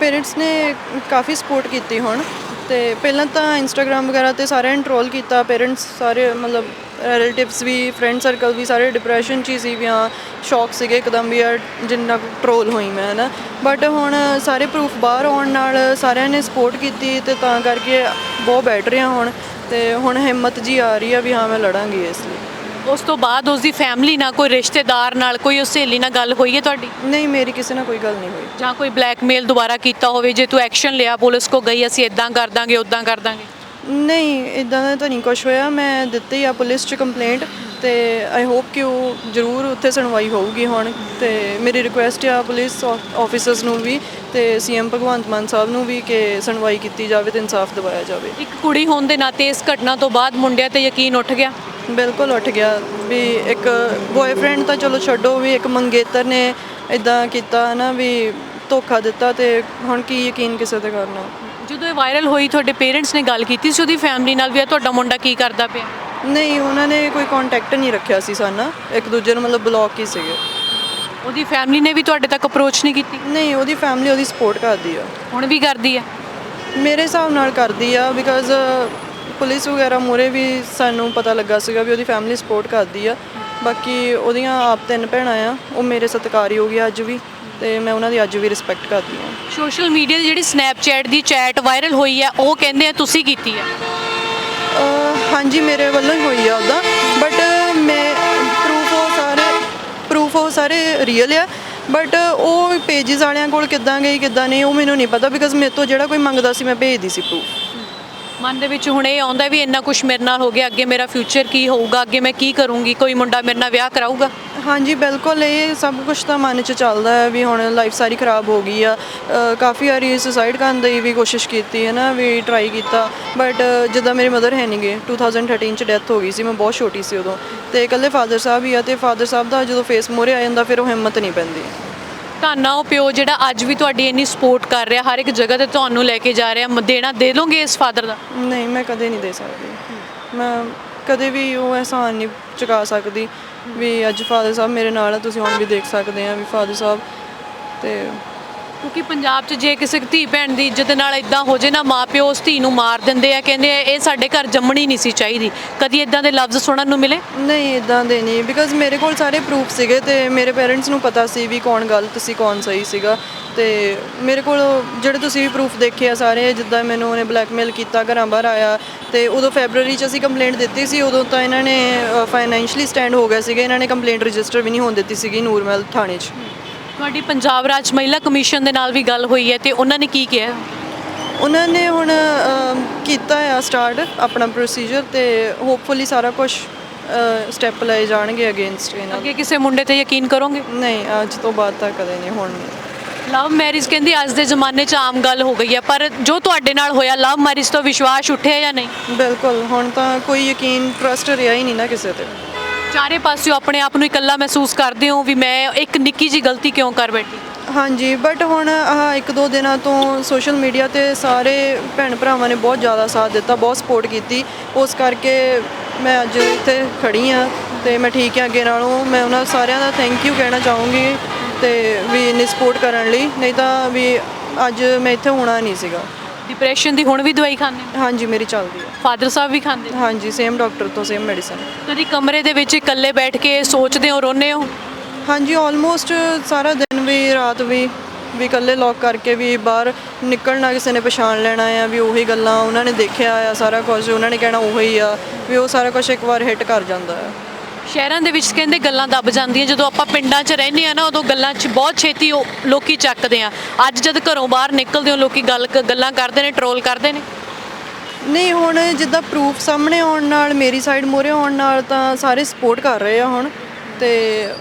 ਪੇਰੈਂਟਸ ਨੇ ਕਾਫੀ ਸਪੋਰਟ ਕੀਤੀ ਹੁਣ। ਤੇ ਪਹਿਲਾਂ ਤਾਂ ਇੰਸਟਾਗ੍ਰam ਵਗੈਰਾ ਤੇ ਸਾਰਿਆਂ ਨੇ ਟਰੋਲ ਕੀਤਾ ਪੇਰੈਂਟਸ ਸਾਰੇ ਮਤਲਬ ਰਿਲੇਟਿਵਸ ਵੀ ਫਰੈਂਡ ਸਰਕਲ ਵੀ, ਸਾਰੇ ਡਿਪਰੈਸ਼ਨ 'ਚ ਹੀ ਸੀ ਵੀ ਹਾਂ ਸ਼ੌਕ ਸੀਗੇ ਇੱਕਦਮ ਵੀ ਯਾਰ ਜਿੰਨਾ ਟਰੋਲ ਹੋਈ ਮੈਂ ਨਾ ਬਟ ਹੁਣ ਸਾਰੇ ਪ੍ਰੂਫ ਬਾਹਰ ਆਉਣ ਨਾਲ ਸਾਰਿਆਂ ਨੇ ਸਪੋਰਟ ਕੀਤੀ ਤੇ ਤਾਂ ਕਰਕੇ ਬਹੁਤ ਬੈਟਰ ਆ ਹੁਣ ਤੇ ਹੁਣ ਹਿੰਮਤ ਜੀ ਆ ਰਹੀ ਆ ਵੀ ਹਾਂ, ਮੈਂ ਲੜਾਂਗੀ ਇਸ ਲਈ। ਉਸ ਤੋਂ ਬਾਅਦ ਉਸ ਦੀ ਫੈਮਿਲੀ ਨਾਲ ਕੋਈ ਰਿਸ਼ਤੇਦਾਰ ਨਾਲ ਕੋਈ ਉਸ ਸਹੇਲੀ ਨਾਲ ਗੱਲ ਹੋਈ ਹੈ ਤੁਹਾਡੀ? ਨਹੀਂ ਮੇਰੀ ਕਿਸੇ ਨਾਲ ਕੋਈ ਗੱਲ ਨਹੀਂ ਹੋਈ। ਜਾਂ ਕੋਈ ਬਲੈਕਮੇਲ ਦੁਬਾਰਾ ਕੀਤਾ ਹੋਵੇ ਜੇ ਤੂੰ ਐਕਸ਼ਨ ਲਿਆ ਪੁਲਿਸ ਕੋ ਗਈ ਅਸੀਂ ਇਦਾਂ ਕਰ ਦਾਂਗੇ ਉਦਾਂ ਕਰ ਦਾਂਗੇ? ਨਹੀਂ ਇਦਾਂ ਦਾ ਤਾਂ ਨਹੀਂ ਕੁਝ ਹੋਇਆ। ਮੈਂ ਦਿੱਤੀ ਆ ਪੁਲਿਸ 'ਚ ਕੰਪਲੇਂਟ ਤੇ ਆਈ ਹੋਪ ਕਿ ਉਹ ਜ਼ਰੂਰ ਉੱਥੇ ਸੁਣਵਾਈ ਹੋਊਗੀ ਹੁਣ। ਤੇ ਮੇਰੀ ਰਿਕੁਐਸਟ ਆ ਪੁਲਿਸ ਆਫੀਸਰਸ ਨੂੰ ਵੀ ਤੇ ਸੀਐਮ ਭਗਵੰਤ ਮਾਨ ਸਾਹਿਬ ਨੂੰ ਵੀ ਕਿ ਸੁਣਵਾਈ ਕੀਤੀ ਜਾਵੇ ਤੇ ਇਨਸਾਫ ਦਿਵਾਇਆ ਜਾਵੇ। ਇੱਕ ਕੁੜੀ ਹੋਣ ਦੇ ਨਾਤੇ ਇਸ ਘਟਨਾ ਤੋਂ ਬਾਅਦ ਮੁੰਡਿਆਂ ਤੇ ਯਕੀਨ ਉੱਠ ਗਿਆ? ਬਿਲਕੁਲ ਉੱਠ ਗਿਆ। ਵੀ ਇੱਕ ਬॉयਫ੍ਰੈਂਡ ਤਾਂ ਚਲੋ ਛੱਡੋ ਵੀ ਇੱਕ ਮੰਗੇਤਰ ਨੇ ਇਦਾਂ ਕੀਤਾ ਨਾ ਵੀ ਧੋਖਾ ਦਿੱਤਾ ਤੇ ਹੁਣ ਕੀ ਯਕੀਨ ਕਿਸੇ ਤੇ ਕਰਨਾ ਜਦੋਂ ਇਹ ਵਾਇਰਲ ਹੋਈ ਤੁਹਾਡੇ ਪੇਰੈਂਟਸ ਨੇ ਗੱਲ ਕੀਤੀ ਸੀ ਉਹਦੀ ਫੈਮਿਲੀ ਨਾਲ ਵੀ ਆ ਤੁਹਾਡਾ ਮੁੰਡਾ ਕੀ ਕਰਦਾ ਪਿਆ? ਨਹੀਂ ਉਹਨਾਂ ਨੇ ਕੋਈ ਕੰਟੈਕਟ ਨਹੀਂ ਰੱਖਿਆ ਸੀ ਸਾਨਾ। ਇੱਕ ਦੂਜੇ ਨੂੰ ਮਤਲਬ ਬਲੌਕ ਹੀ ਸੀਗੇ। ਉਹਦੀ ਫੈਮਿਲੀ ਨੇ ਵੀ ਤੁਹਾਡੇ ਤੱਕ ਅਪਰੋਚ ਨਹੀਂ ਕੀਤੀ? ਨਹੀਂ ਉਹਦੀ ਫੈਮਿਲੀ ਉਹਦੀ ਸਪੋਰਟ ਕਰਦੀ ਆ। ਹੁਣ ਵੀ ਕਰਦੀ ਹੈ ਮੇਰੇ ਹਿਸਾਬ ਨਾਲ ਕਰਦੀ ਆ ਬਿਕਾਜ਼ ਪੁਲਿਸ ਵਗੈਰਾ ਮੂਰੇ ਵੀ ਸਾਨੂੰ ਪਤਾ ਲੱਗਾ ਸੀਗਾ ਵੀ ਉਹਦੀ ਫੈਮਿਲੀ ਸਪੋਰਟ ਕਰਦੀ ਆ। ਬਾਕੀ ਉਹਦੀਆਂ ਆਪ ਤਿੰਨ ਭੈਣਾਂ ਆ ਉਹ ਮੇਰੇ ਸਤਿਕਾਰਯੋਗ ਆ ਅੱਜ ਵੀ। ਤੇ ਮੈਂ ਉਹਨਾਂ ਦੀ ਅੱਜ ਵੀ ਰਿਸਪੈਕਟ ਕਰਦੀ ਆ ਸੋਸ਼ਲ ਮੀਡੀਆ ਦੀ ਜਿਹੜੀ ਸਨੈਪਚੈਟ ਦੀ ਚੈਟ ਵਾਇਰਲ ਹੋਈ ਹੈ ਉਹ ਕਹਿੰਦੇ ਆ ਤੁਸੀਂ ਕੀਤੀ ਹੈ ਅਹ ਹਾਂਜੀ ਮੇਰੇ ਵੱਲੋਂ ਹੀ ਹੋਈ ਆ ਉਹਦਾ ਬਟ ਮੈਂ ਪ੍ਰੂਫ ਉਹ ਸਾਰੇ ਪ੍ਰੂਫ ਉਹ ਸਾਰੇ ਰੀਅਲ ਆ। ਬਟ ਉਹ ਪੇजेस ਵਾਲਿਆਂ ਕੋਲ ਕਿੱਦਾਂ ਗਈ ਕਿੱਦਾਂ ਨਹੀਂ ਉਹ ਮੈਨੂੰ ਨਹੀਂ ਪਤਾ ਬਿਕਾਜ਼ ਮੇਰੇ ਤੋਂ ਜਿਹੜਾ ਕੋਈ ਮੰਗਦਾ ਸੀ ਮੈਂ ਭੇਜਦੀ ਸੀ ਪ੍ਰੂਫ ਮਨ ਦੇ ਵਿੱਚ ਹੁਣ ਇਹ ਆਉਂਦਾ ਵੀ ਇੰਨਾ ਕੁਝ ਮੇਰੇ ਨਾਲ ਹੋ ਗਿਆ ਅੱਗੇ ਮੇਰਾ ਫਿਊਚਰ ਕੀ ਹੋਊਗਾ ਅੱਗੇ ਮੈਂ ਕੀ ਕਰੂੰਗੀ ਕੋਈ ਮੁੰਡਾ ਮੇਰੇ ਨਾਲ ਵਿਆਹ ਕਰਾਊਗਾ? ਹਾਂਜੀ ਬਿਲਕੁਲ ਇਹ ਸਭ ਕੁਝ ਤਾਂ ਮਨ 'ਚ ਚੱਲਦਾ ਹੈ ਵੀ ਹੁਣ ਲਾਈਫ ਸਾਰੀ ਖਰਾਬ ਹੋ ਗਈ ਆ। ਅ, ਕਾਫੀ ਵਾਰੀ ਸੁਸਾਈਡ ਕਰਨ ਦੀ ਵੀ ਕੋਸ਼ਿਸ਼ ਕੀਤੀ ਹੈ ਨਾ ਵੀ ਟਰਾਈ ਕੀਤਾ। ਬਟ ਜਿੱਦਾਂ ਮੇਰੀ ਮਦਰ ਹੈ ਨਹੀਂਗੇ 2013 ਚ ਡੈਥ ਹੋ ਗਈ ਸੀ ਮੈਂ ਬਹੁਤ ਛੋਟੀ ਸੀ ਉਦੋਂ। ਤੇ ਇਕੱਲੇ ਫਾਦਰ ਸਾਹਿਬ ਹੀ ਆ ਤੇ ਫਾਦਰ ਸਾਹਿਬ ਦਾ ਜਦੋਂ ਫੇਸ ਮੋਰੇ ਆ ਜਾਂਦਾ ਫਿਰ ਉਹ ਹਿੰਮਤ ਨਹੀਂ ਪੈਂਦੀ। ਧੰਨਾ ਉਹ ਪਿਓ ਜਿਹੜਾ ਅੱਜ ਵੀ ਤੁਹਾਡੀ ਇੰਨੀ ਸਪੋਰਟ ਕਰ ਰਿਹਾ ਹਰ ਇੱਕ ਜਗ੍ਹਾ ਤੇ ਤੁਹਾਨੂੰ ਲੈ ਕੇ ਜਾ ਰਿਹਾ ਮ- ਦੇਣਾ ਦੇ ਲੋਗੇ ਇਸ ਫਾਦਰ ਦਾ? ਨਹੀਂ ਮੈਂ ਕਦੇ ਨਹੀਂ ਦੇ ਸਕਦੀ। ਮੈਂ ਕਦੇ ਵੀ ਉਹ ਅਹਿਸਾਨ ਨਹੀਂ ਚੁਕਾ ਸਕਦੀ। ਵੀ ਅੱਜ ਫਾਦਰ ਸਾਹਿਬ ਮੇਰੇ ਨਾਲ ਆ ਤੁਸੀਂ ਹੁਣ ਵੀ ਦੇਖ ਸਕਦੇ ਆ ਵੀ ਫਾਦਰ ਸਾਹਿਬ ਤੇ ਕਿਉਂਕਿ ਪੰਜਾਬ 'ਚ ਜੇ ਕਿਸੇ ਧੀ ਭੈਣ ਦੀ ਇੱਜ਼ਤ ਨਾਲ ਇਦਾਂ ਹੋ ਜੇ ਨਾ ਮਾਪਿਓ ਉਸ ਧੀ ਨੂੰ ਮਾਰ ਦਿੰਦੇ ਆ ਕਹਿੰਦੇ ਆ, ਇਹ ਸਾਡੇ ਘਰ ਜੰਮਣੀ ਨਹੀਂ ਸੀ ਚਾਹੀਦੀ। ਕਦੀ ਇਦਾਂ ਦੇ ਲਫ਼ਜ਼ ਸੁਣਨ ਨੂੰ ਮਿਲੇ? ਨਹੀਂ ਇਦਾਂ ਦੇ ਨਹੀਂ ਬਿਕਾਜ਼ ਮੇਰੇ ਕੋਲ ਸਾਰੇ ਪ੍ਰੂਫ ਸੀਗੇ ਤੇ ਮੇਰੇ ਪੇਰੈਂਟਸ ਨੂੰ ਪਤਾ ਸੀ ਵੀ ਕੌਣ ਗਲਤ ਸੀ ਕੌਣ ਸਹੀ ਸੀਗਾ। ਤੇ ਮੇਰੇ ਕੋਲ ਜਿਹੜੇ ਤੁਸੀਂ ਵੀ ਪ੍ਰੂਫ ਦੇਖੇ ਆ ਸਾਰੇ ਜਿੱਦਾਂ ਮੈਨੂੰ ਉਹਨੇ ਬਲੈਕਮੇਲ ਕੀਤਾ ਘਰਾਂ ਬਾਹਰ ਆਇਆ ਤੇ ਉਦੋਂ ਫੈਬਰੂਰੀ ਚ ਅਸੀਂ ਕੰਪਲੇਂਟ ਦਿੱਤੀ ਸੀ ਉਦੋਂ ਤਾਂ ਇਹਨਾਂ ਨੇ ਫਾਈਨੈਂਸ਼ਲੀ ਸਟੈਂਡ ਹੋ ਗਏ ਸੀਗੇ ਇਹਨਾਂ ਨੇ ਕੰਪਲੇਂਟ ਰਜਿਸਟਰ ਵੀ ਨਹੀਂ ਹੋਣ ਦਿੱਤੀ ਸੀਗੀ ਨੂਰਮਹਿਲ ਥਾਣੇ 'ਚ। ਤੁਹਾਡੀ ਪੰਜਾਬ ਰਾਜ ਮਹਿਲਾ ਕਮਿਸ਼ਨ ਦੇ ਨਾਲ ਵੀ ਗੱਲ ਹੋਈ ਹੈ ਤੇ ਉਹਨਾਂ ਨੇ ਕੀ ਕਿਹਾ? ਉਹਨਾਂ ਨੇ ਹੁਣ ਕੀਤਾ ਆ ਸਟਾਰਟ ਆਪਣਾ ਪ੍ਰੋਸੀਜਰ ਤੇ ਹੋਪਫੁਲੀ ਸਾਰਾ ਕੁਝ ਸਟੈਪ ਲਏ ਜਾਣਗੇ ਅਗੇਂਸਟ ਇਹਨਾਂ ਅੱਗੇ ਕਿਸੇ ਮੁੰਡੇ ਤੇ ਯਕੀਨ ਕਰੋਗੇ? ਨਹੀਂ ਅੱਜ ਤੋਂ ਬਾਅਦ ਤਾਂ ਕਦੇ ਨਹੀਂ ਹੁਣ ਲਵ ਮੈਰਿਜ ਕਹਿੰਦੀ ਅੱਜ ਦੇ ਜ਼ਮਾਨੇ 'ਚ ਆਮ ਗੱਲ ਹੋ ਗਈ ਹੈ ਪਰ ਜੋ ਤੁਹਾਡੇ ਨਾਲ ਹੋਇਆ ਲਵ ਮੈਰਿਜ ਤੋਂ ਵਿਸ਼ਵਾਸ ਉੱਠਿਆ ਜਾਂ ਨਹੀਂ? ਬਿਲਕੁਲ ਹੁਣ ਤਾਂ ਕੋਈ ਯਕੀਨ ਟਰਸਟ ਰਿਹਾ ਹੀ ਨਹੀਂ ਨਾ ਕਿਸੇ ਤੇ। ਚਾਰੇ ਪਾਸਿਓਂ ਆਪਣੇ ਆਪ ਨੂੰ ਇਕੱਲਾ ਮਹਿਸੂਸ ਕਰਦੇ ਹੋ ਵੀ ਮੈਂ ਇੱਕ ਨਿੱਕੀ ਜੀ ਗਲਤੀ ਕਿਉਂ ਕਰ ਬੈਠੀ? ਹਾਂਜੀ ਬਟ ਹੁਣ ਆਹ ਇੱਕ ਦੋ ਦਿਨਾਂ ਤੋਂ ਸੋਸ਼ਲ ਮੀਡੀਆ ਤੇ ਸਾਰੇ ਭੈਣ ਭਰਾਵਾਂ ਨੇ ਬਹੁਤ ਜ਼ਿਆਦਾ ਸਾਥ ਦਿੱਤਾ ਬਹੁਤ ਸਪੋਰਟ ਕੀਤੀ। ਉਸ ਕਰਕੇ ਮੈਂ ਅੱਜ ਇੱਥੇ ਖੜੀ ਆ ਤੇ ਮੈਂ ਠੀਕ ਹਾਂ ਅੱਗੇ ਨਾਲੋਂ। ਮੈਂ ਉਹਨਾਂ ਸਾਰਿਆਂ ਦਾ ਥੈਂਕ ਯੂ ਕਹਿਣਾ ਚਾਹੂੰਗੀ। ਤੇ ਵੀ ਇੰਨੀ ਸਪੋਰਟ ਕਰਨ ਲਈ ਨਹੀਂ ਤਾਂ ਵੀ ਅੱਜ ਮੈਂ ਇੱਥੇ ਹੋਣਾ ਨਹੀਂ ਸੀਗਾ। ਡਿਪਰੈਸ਼ਨ ਦੀ ਹੁਣ ਵੀ ਦਵਾਈ ਖਾਂਦੇ ਹੋ? ਹਾਂਜੀ ਮੇਰੀ ਚੱਲਦੀ ਹੈ ਫਾਦਰ ਸਾਹਿਬ ਵੀ ਖਾਂਦੇ ਨੇ? ਹਾਂਜੀ ਸੇਮ ਡਾਕਟਰ ਤੋਂ ਸੇਮ ਮੈਡੀਸਨ ਕਦੀ ਕਮਰੇ ਦੇ ਵਿੱਚ ਇਕੱਲੇ ਬੈਠ ਕੇ ਸੋਚਦੇ ਹੋ ਰੋਨੇ ਹੋ? ਹਾਂਜੀ ਆਲਮੋਸਟ ਸਾਰਾ ਦਿਨ ਵੀ ਰਾਤ ਵੀ ਵੀ ਇਕੱਲੇ ਲੌਕ ਕਰਕੇ ਵੀ ਬਾਹਰ ਨਿਕਲਣਾ ਕਿਸੇ ਨੇ ਪਛਾਣ ਲੈਣਾ ਆ ਵੀ ਉਹੀ ਗੱਲਾਂ ਉਹਨਾਂ ਨੇ ਦੇਖਿਆ ਆ ਸਾਰਾ ਕੁਝ ਉਹਨਾਂ ਨੇ ਕਹਿਣਾ ਉਹੀ ਆ ਵੀ ਉਹ ਸਾਰਾ ਕੁਝ ਇੱਕ ਵਾਰ ਹਿੱਟ ਕਰ ਜਾਂਦਾ ਆ। ਸ਼ਹਿਰਾਂ ਦੇ ਵਿੱਚ ਕਹਿੰਦੇ ਗੱਲਾਂ ਦੱਬ ਜਾਂਦੀਆਂ। ਜਦੋਂ ਆਪਾਂ ਪਿੰਡਾਂ 'ਚ ਰਹਿੰਦੇ ਆ ਨਾ, ਉਦੋਂ ਗੱਲਾਂ 'ਚ ਬਹੁਤ ਛੇਤੀ ਉਹ ਲੋਕੀ ਚੱਕਦੇ ਆ। ਅੱਜ ਜਦ ਘਰੋਂ ਬਾਹਰ ਨਿਕਲਦੇ ਹੋ, ਲੋਕੀ ਗੱਲ ਗੱਲਾਂ ਕਰਦੇ ਨੇ ਟਰੋਲ ਕਰਦੇ ਨੇ? ਨਹੀਂ, ਹੁਣ ਜਿੱਦਾਂ ਪ੍ਰੂਫ ਸਾਹਮਣੇ ਆਉਣ ਨਾਲ, ਮੇਰੀ ਸਾਈਡ ਮੋਰੇ ਆਉਣ ਨਾਲ ਤਾਂ ਸਾਰੇ ਸਪੋਰਟ ਕਰ ਰਹੇ ਆ ਹੁਣ। ਤੇ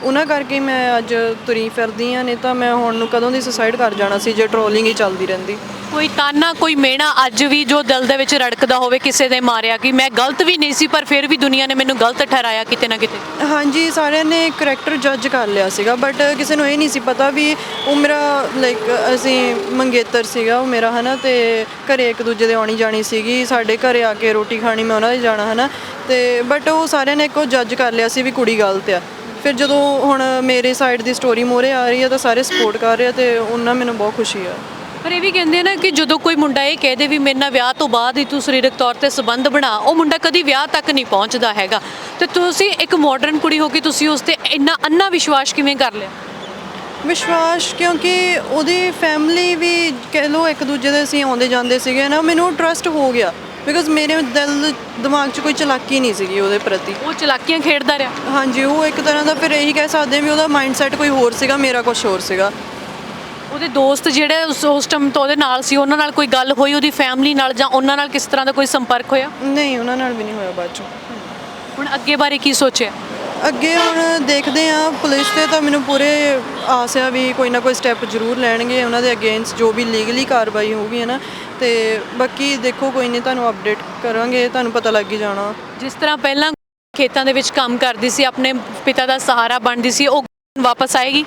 ਉਹਨਾਂ ਕਰਕੇ ਮੈਂ ਅੱਜ ਤੁਰੀ ਫਿਰਦੀ ਆ ਨਹੀਂ ਤਾਂ ਮੈਂ ਹੁਣ ਨੂੰ ਕਦੋਂ ਦੀ ਸੁਸਾਈਡ ਕਰ ਜਾਣਾ ਸੀ ਜੇ ਟ੍ਰੋਲਿੰਗ ਹੀ ਚੱਲਦੀ ਰਹਿੰਦੀ। ਕੋਈ ਤਾਨਾ ਕੋਈ ਮੇਣਾ ਅੱਜ ਵੀ ਜੋ ਦਿਲ ਦੇ ਵਿੱਚ ਰੜਕਦਾ ਹੋਵੇ ਕਿਸੇ ਦੇ ਮਾਰਿਆ ਕਿ ਮੈਂ ਗਲਤ ਵੀ ਨਹੀਂ ਸੀ ਪਰ ਫਿਰ ਵੀ ਦੁਨੀਆ ਨੇ ਮੈਨੂੰ ਗਲਤ ਠਹਿਰਾਇਆ ਕਿਤੇ ਨਾ ਕਿਤੇ। ਹਾਂਜੀ ਸਾਰਿਆਂ ਨੇ ਕਰੈਕਟਰ ਜੱਜ ਕਰ ਲਿਆ ਸੀਗਾ ਬਟ ਕਿਸੇ ਨੂੰ ਇਹ ਨਹੀਂ ਸੀ ਪਤਾ ਵੀ ਉਹ ਮੇਰਾ ਲਾਈਕ ਅਸੀਂ ਮੰਗੇਤਰ ਸੀਗਾ ਉਹ ਮੇਰਾ ਹਨਾ ਤੇ ਘਰੇ ਇੱਕ ਦੂਜੇ ਦੇ ਆਉਣੀ ਜਾਣੀ ਸੀਗੀ ਸਾਡੇ ਘਰੇ ਆ ਕੇ ਰੋਟੀ ਖਾਣੀ ਮੈਂ ਉਹਨਾਂ ਦੇ ਜਾਣਾ ਹਨਾ ਤੇ ਬਟ ਉਹ ਸਾਰਿਆਂ ਨੇ ਇੱਕੋ ਜੱਜ ਕਰ ਲਿਆ ਸੀ ਵੀ ਕੁੜੀ ਗਲਤ ਆ। ਫਿਰ ਜਦੋਂ ਹੁਣ ਮੇਰੇ ਸਾਈਡ ਦੀ ਸਟੋਰੀ ਮੋਰੇ ਆ ਰਹੀ ਆ ਤਾਂ ਸਾਰੇ ਸਪੋਰਟ ਕਰ ਰਹੇ ਆ ਤੇ ਉਹਨਾਂ ਮੈਨੂੰ ਬਹੁਤ ਖੁਸ਼ੀ ਆ। ਪਰ ਇਹ ਵੀ ਕਹਿੰਦੇ ਨਾ ਕਿ ਜਦੋਂ ਕੋਈ ਮੁੰਡਾ ਇਹ ਕਹਿ ਦੇ ਵੀ ਮੇਰੇ ਨਾਲ ਵਿਆਹ ਤੋਂ ਬਾਅਦ ਹੀ ਤੂੰ ਸਰੀਰਕ ਤੌਰ ਤੇ ਸੰਬੰਧ ਬਣਾ ਉਹ ਮੁੰਡਾ ਕਦੀ ਵਿਆਹ ਤੱਕ ਨਹੀਂ ਪਹੁੰਚਦਾ ਹੈਗਾ। ਤੇ ਤੁਸੀਂ ਇੱਕ ਮਾਡਰਨ ਕੁੜੀ ਹੋ ਕੇ ਤੁਸੀਂ ਉਸ ਤੇ ਇੰਨਾ ਅੰਨਾ ਵਿਸ਼ਵਾਸ ਕਿਵੇਂ ਕਰ ਲਿਆ? ਵਿਸ਼ਵਾਸ ਕਿਉਂਕਿ ਉਹਦੀ ਫੈਮਿਲੀ ਵੀ ਕਹਿ ਲਓ ਇੱਕ ਦੂਜੇ ਦੇ ਅਸੀਂ ਆਉਂਦੇ ਜਾਂਦੇ ਸੀਗੇ ਨਾ ਮੈਨੂੰ ਟਰਸਟ ਹੋ ਗਿਆ। ਬਿਕਾਜ਼ ਮੇਰੇ ਦਿਲ ਦਿਮਾਗ 'ਚ ਕੋਈ ਚਲਾਕੀ ਨਹੀਂ ਸੀਗੀ ਉਹਦੇ ਪ੍ਰਤੀ। ਉਹ ਚਲਾਕੀਆਂ ਖੇਡਦਾ ਰਿਹਾ? ਹਾਂਜੀ ਉਹ ਇੱਕ ਤਰ੍ਹਾਂ ਦਾ ਫਿਰ ਇਹੀ ਕਹਿ ਸਕਦੇ ਹਾਂ ਵੀ ਉਹਦਾ ਮਾਈਂਡਸੈਟ ਕੋਈ ਹੋਰ ਸੀਗਾ ਮੇਰਾ ਕੁਝ ਹੋਰ ਸੀਗਾ। ਉਹਦੇ ਦੋਸਤ ਜਿਹੜੇ ਉਸ ਉਸ ਟਾਈਮ ਤੋਂ ਉਹਦੇ ਨਾਲ ਸੀ ਉਹਨਾਂ ਨਾਲ ਕੋਈ ਗੱਲ ਹੋਈ ਉਹਦੀ ਫੈਮਿਲੀ ਨਾਲ ਜਾਂ ਉਹਨਾਂ ਨਾਲ ਕਿਸ ਤਰ੍ਹਾਂ ਦਾ ਕੋਈ ਸੰਪਰਕ ਹੋਇਆ? ਨਹੀਂ ਉਹਨਾਂ ਨਾਲ ਵੀ ਨਹੀਂ ਹੋਇਆ ਬਾਅਦ 'ਚੋਂ। ਹੁਣ ਅੱਗੇ ਬਾਰੇ ਕੀ ਸੋਚਿਆ? ਅੱਗੇ ਹੁਣ ਦੇਖਦੇ ਆ ਪੁਲਿਸ ਤੇ ਤਾਂ ਮੈਨੂੰ ਪੂਰੇ ਆਸ ਆ ਵੀ ਕੋਈ ਨਾ ਕੋਈ ਸਟੈਪ ਜ਼ਰੂਰ ਲੈਣਗੇ ਉਹਨਾਂ ਦੇ ਅਗੇਂਸਟ ਜੋ ਵੀ ਲੀਗਲੀ ਕਾਰਵਾਈ ਹੋਊਗੀ ਹੈ ਨਾ ਤੇ ਬਾਕੀ ਦੇਖੋ ਕੋਈ ਨਹੀਂ ਤੁਹਾਨੂੰ ਅਪਡੇਟ ਕਰਾਂਗੇ ਤੁਹਾਨੂੰ ਪਤਾ ਲੱਗ ਹੀ ਜਾਣਾ। ਜਿਸ ਤਰ੍ਹਾਂ ਪਹਿਲਾਂ ਖੇਤਾਂ ਦੇ ਵਿੱਚ ਕੰਮ ਕਰਦੀ ਸੀ ਆਪਣੇ ਪਿਤਾ ਦਾ ਸਹਾਰਾ ਬਣਦੀ ਸੀ ਉਹ ਵਾਪਸ ਆਏਗੀ?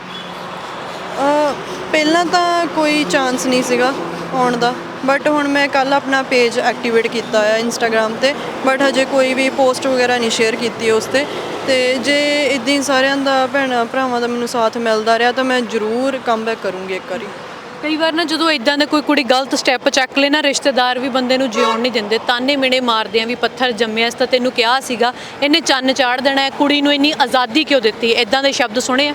ਪਹਿਲਾਂ ਤਾਂ ਕੋਈ ਚਾਂਸ ਨਹੀਂ ਸੀਗਾ ਆਉਣ ਦਾ ਬਟ ਹੁਣ ਮੈਂ ਕੱਲ ਆਪਣਾ ਪੇਜ ਐਕਟੀਵੇਟ ਕੀਤਾ ਹੈ ਇੰਸਟਾਗ੍ਰam ਤੇ ਬਟ ਹਜੇ ਕੋਈ ਵੀ ਪੋਸਟ ਵਗੈਰਾ ਨਹੀਂ ਸ਼ੇਅਰ ਕੀਤੀ ਉਸ ਤੇ। ਤੇ ਜੇ ਇਦਾਂ ਹੀ ਸਾਰਿਆਂ ਦਾ ਭੈਣਾਂ ਭਰਾਵਾਂ ਦਾ ਮੈਨੂੰ ਸਾਥ ਮਿਲਦਾ ਰਿਹਾ ਤਾਂ ਮੈਂ ਜ਼ਰੂਰ ਕਮਬੈਕ ਕਰੂੰਗੀ ਇੱਕ ਵਾਰੀ। ਕਈ ਵਾਰ ਨਾ ਜਦੋਂ ਇਦਾਂ ਦਾ ਕੋਈ ਕੁੜੀ ਗਲਤ ਸਟੈਪ ਚੱਕ ਲੈ ਨਾ ਰਿਸ਼ਤੇਦਾਰ ਵੀ ਬੰਦੇ ਨੂੰ ਜਿਉਣ ਨਹੀਂ ਦਿੰਦੇ। ਤਾਨੇ ਮਿਹਣੇ ਮਾਰਦੇ ਆ ਵੀ ਪੱਥਰ ਜੰਮਿਆ ਇਸ ਤਾਂ ਤੈਨੂੰ ਕਿਹਾ ਸੀਗਾ ਇਹਨੇ ਚੰਨ ਚਾੜ ਦੇਣਾ ਹੈ ਕੁੜੀ ਨੂੰ ਇੰਨੀ ਆਜ਼ਾਦੀ ਕਿਉਂ ਦਿੱਤੀ? ਇਦਾਂ ਦੇ ਸ਼ਬਦ ਸੁਣੇ ਆ?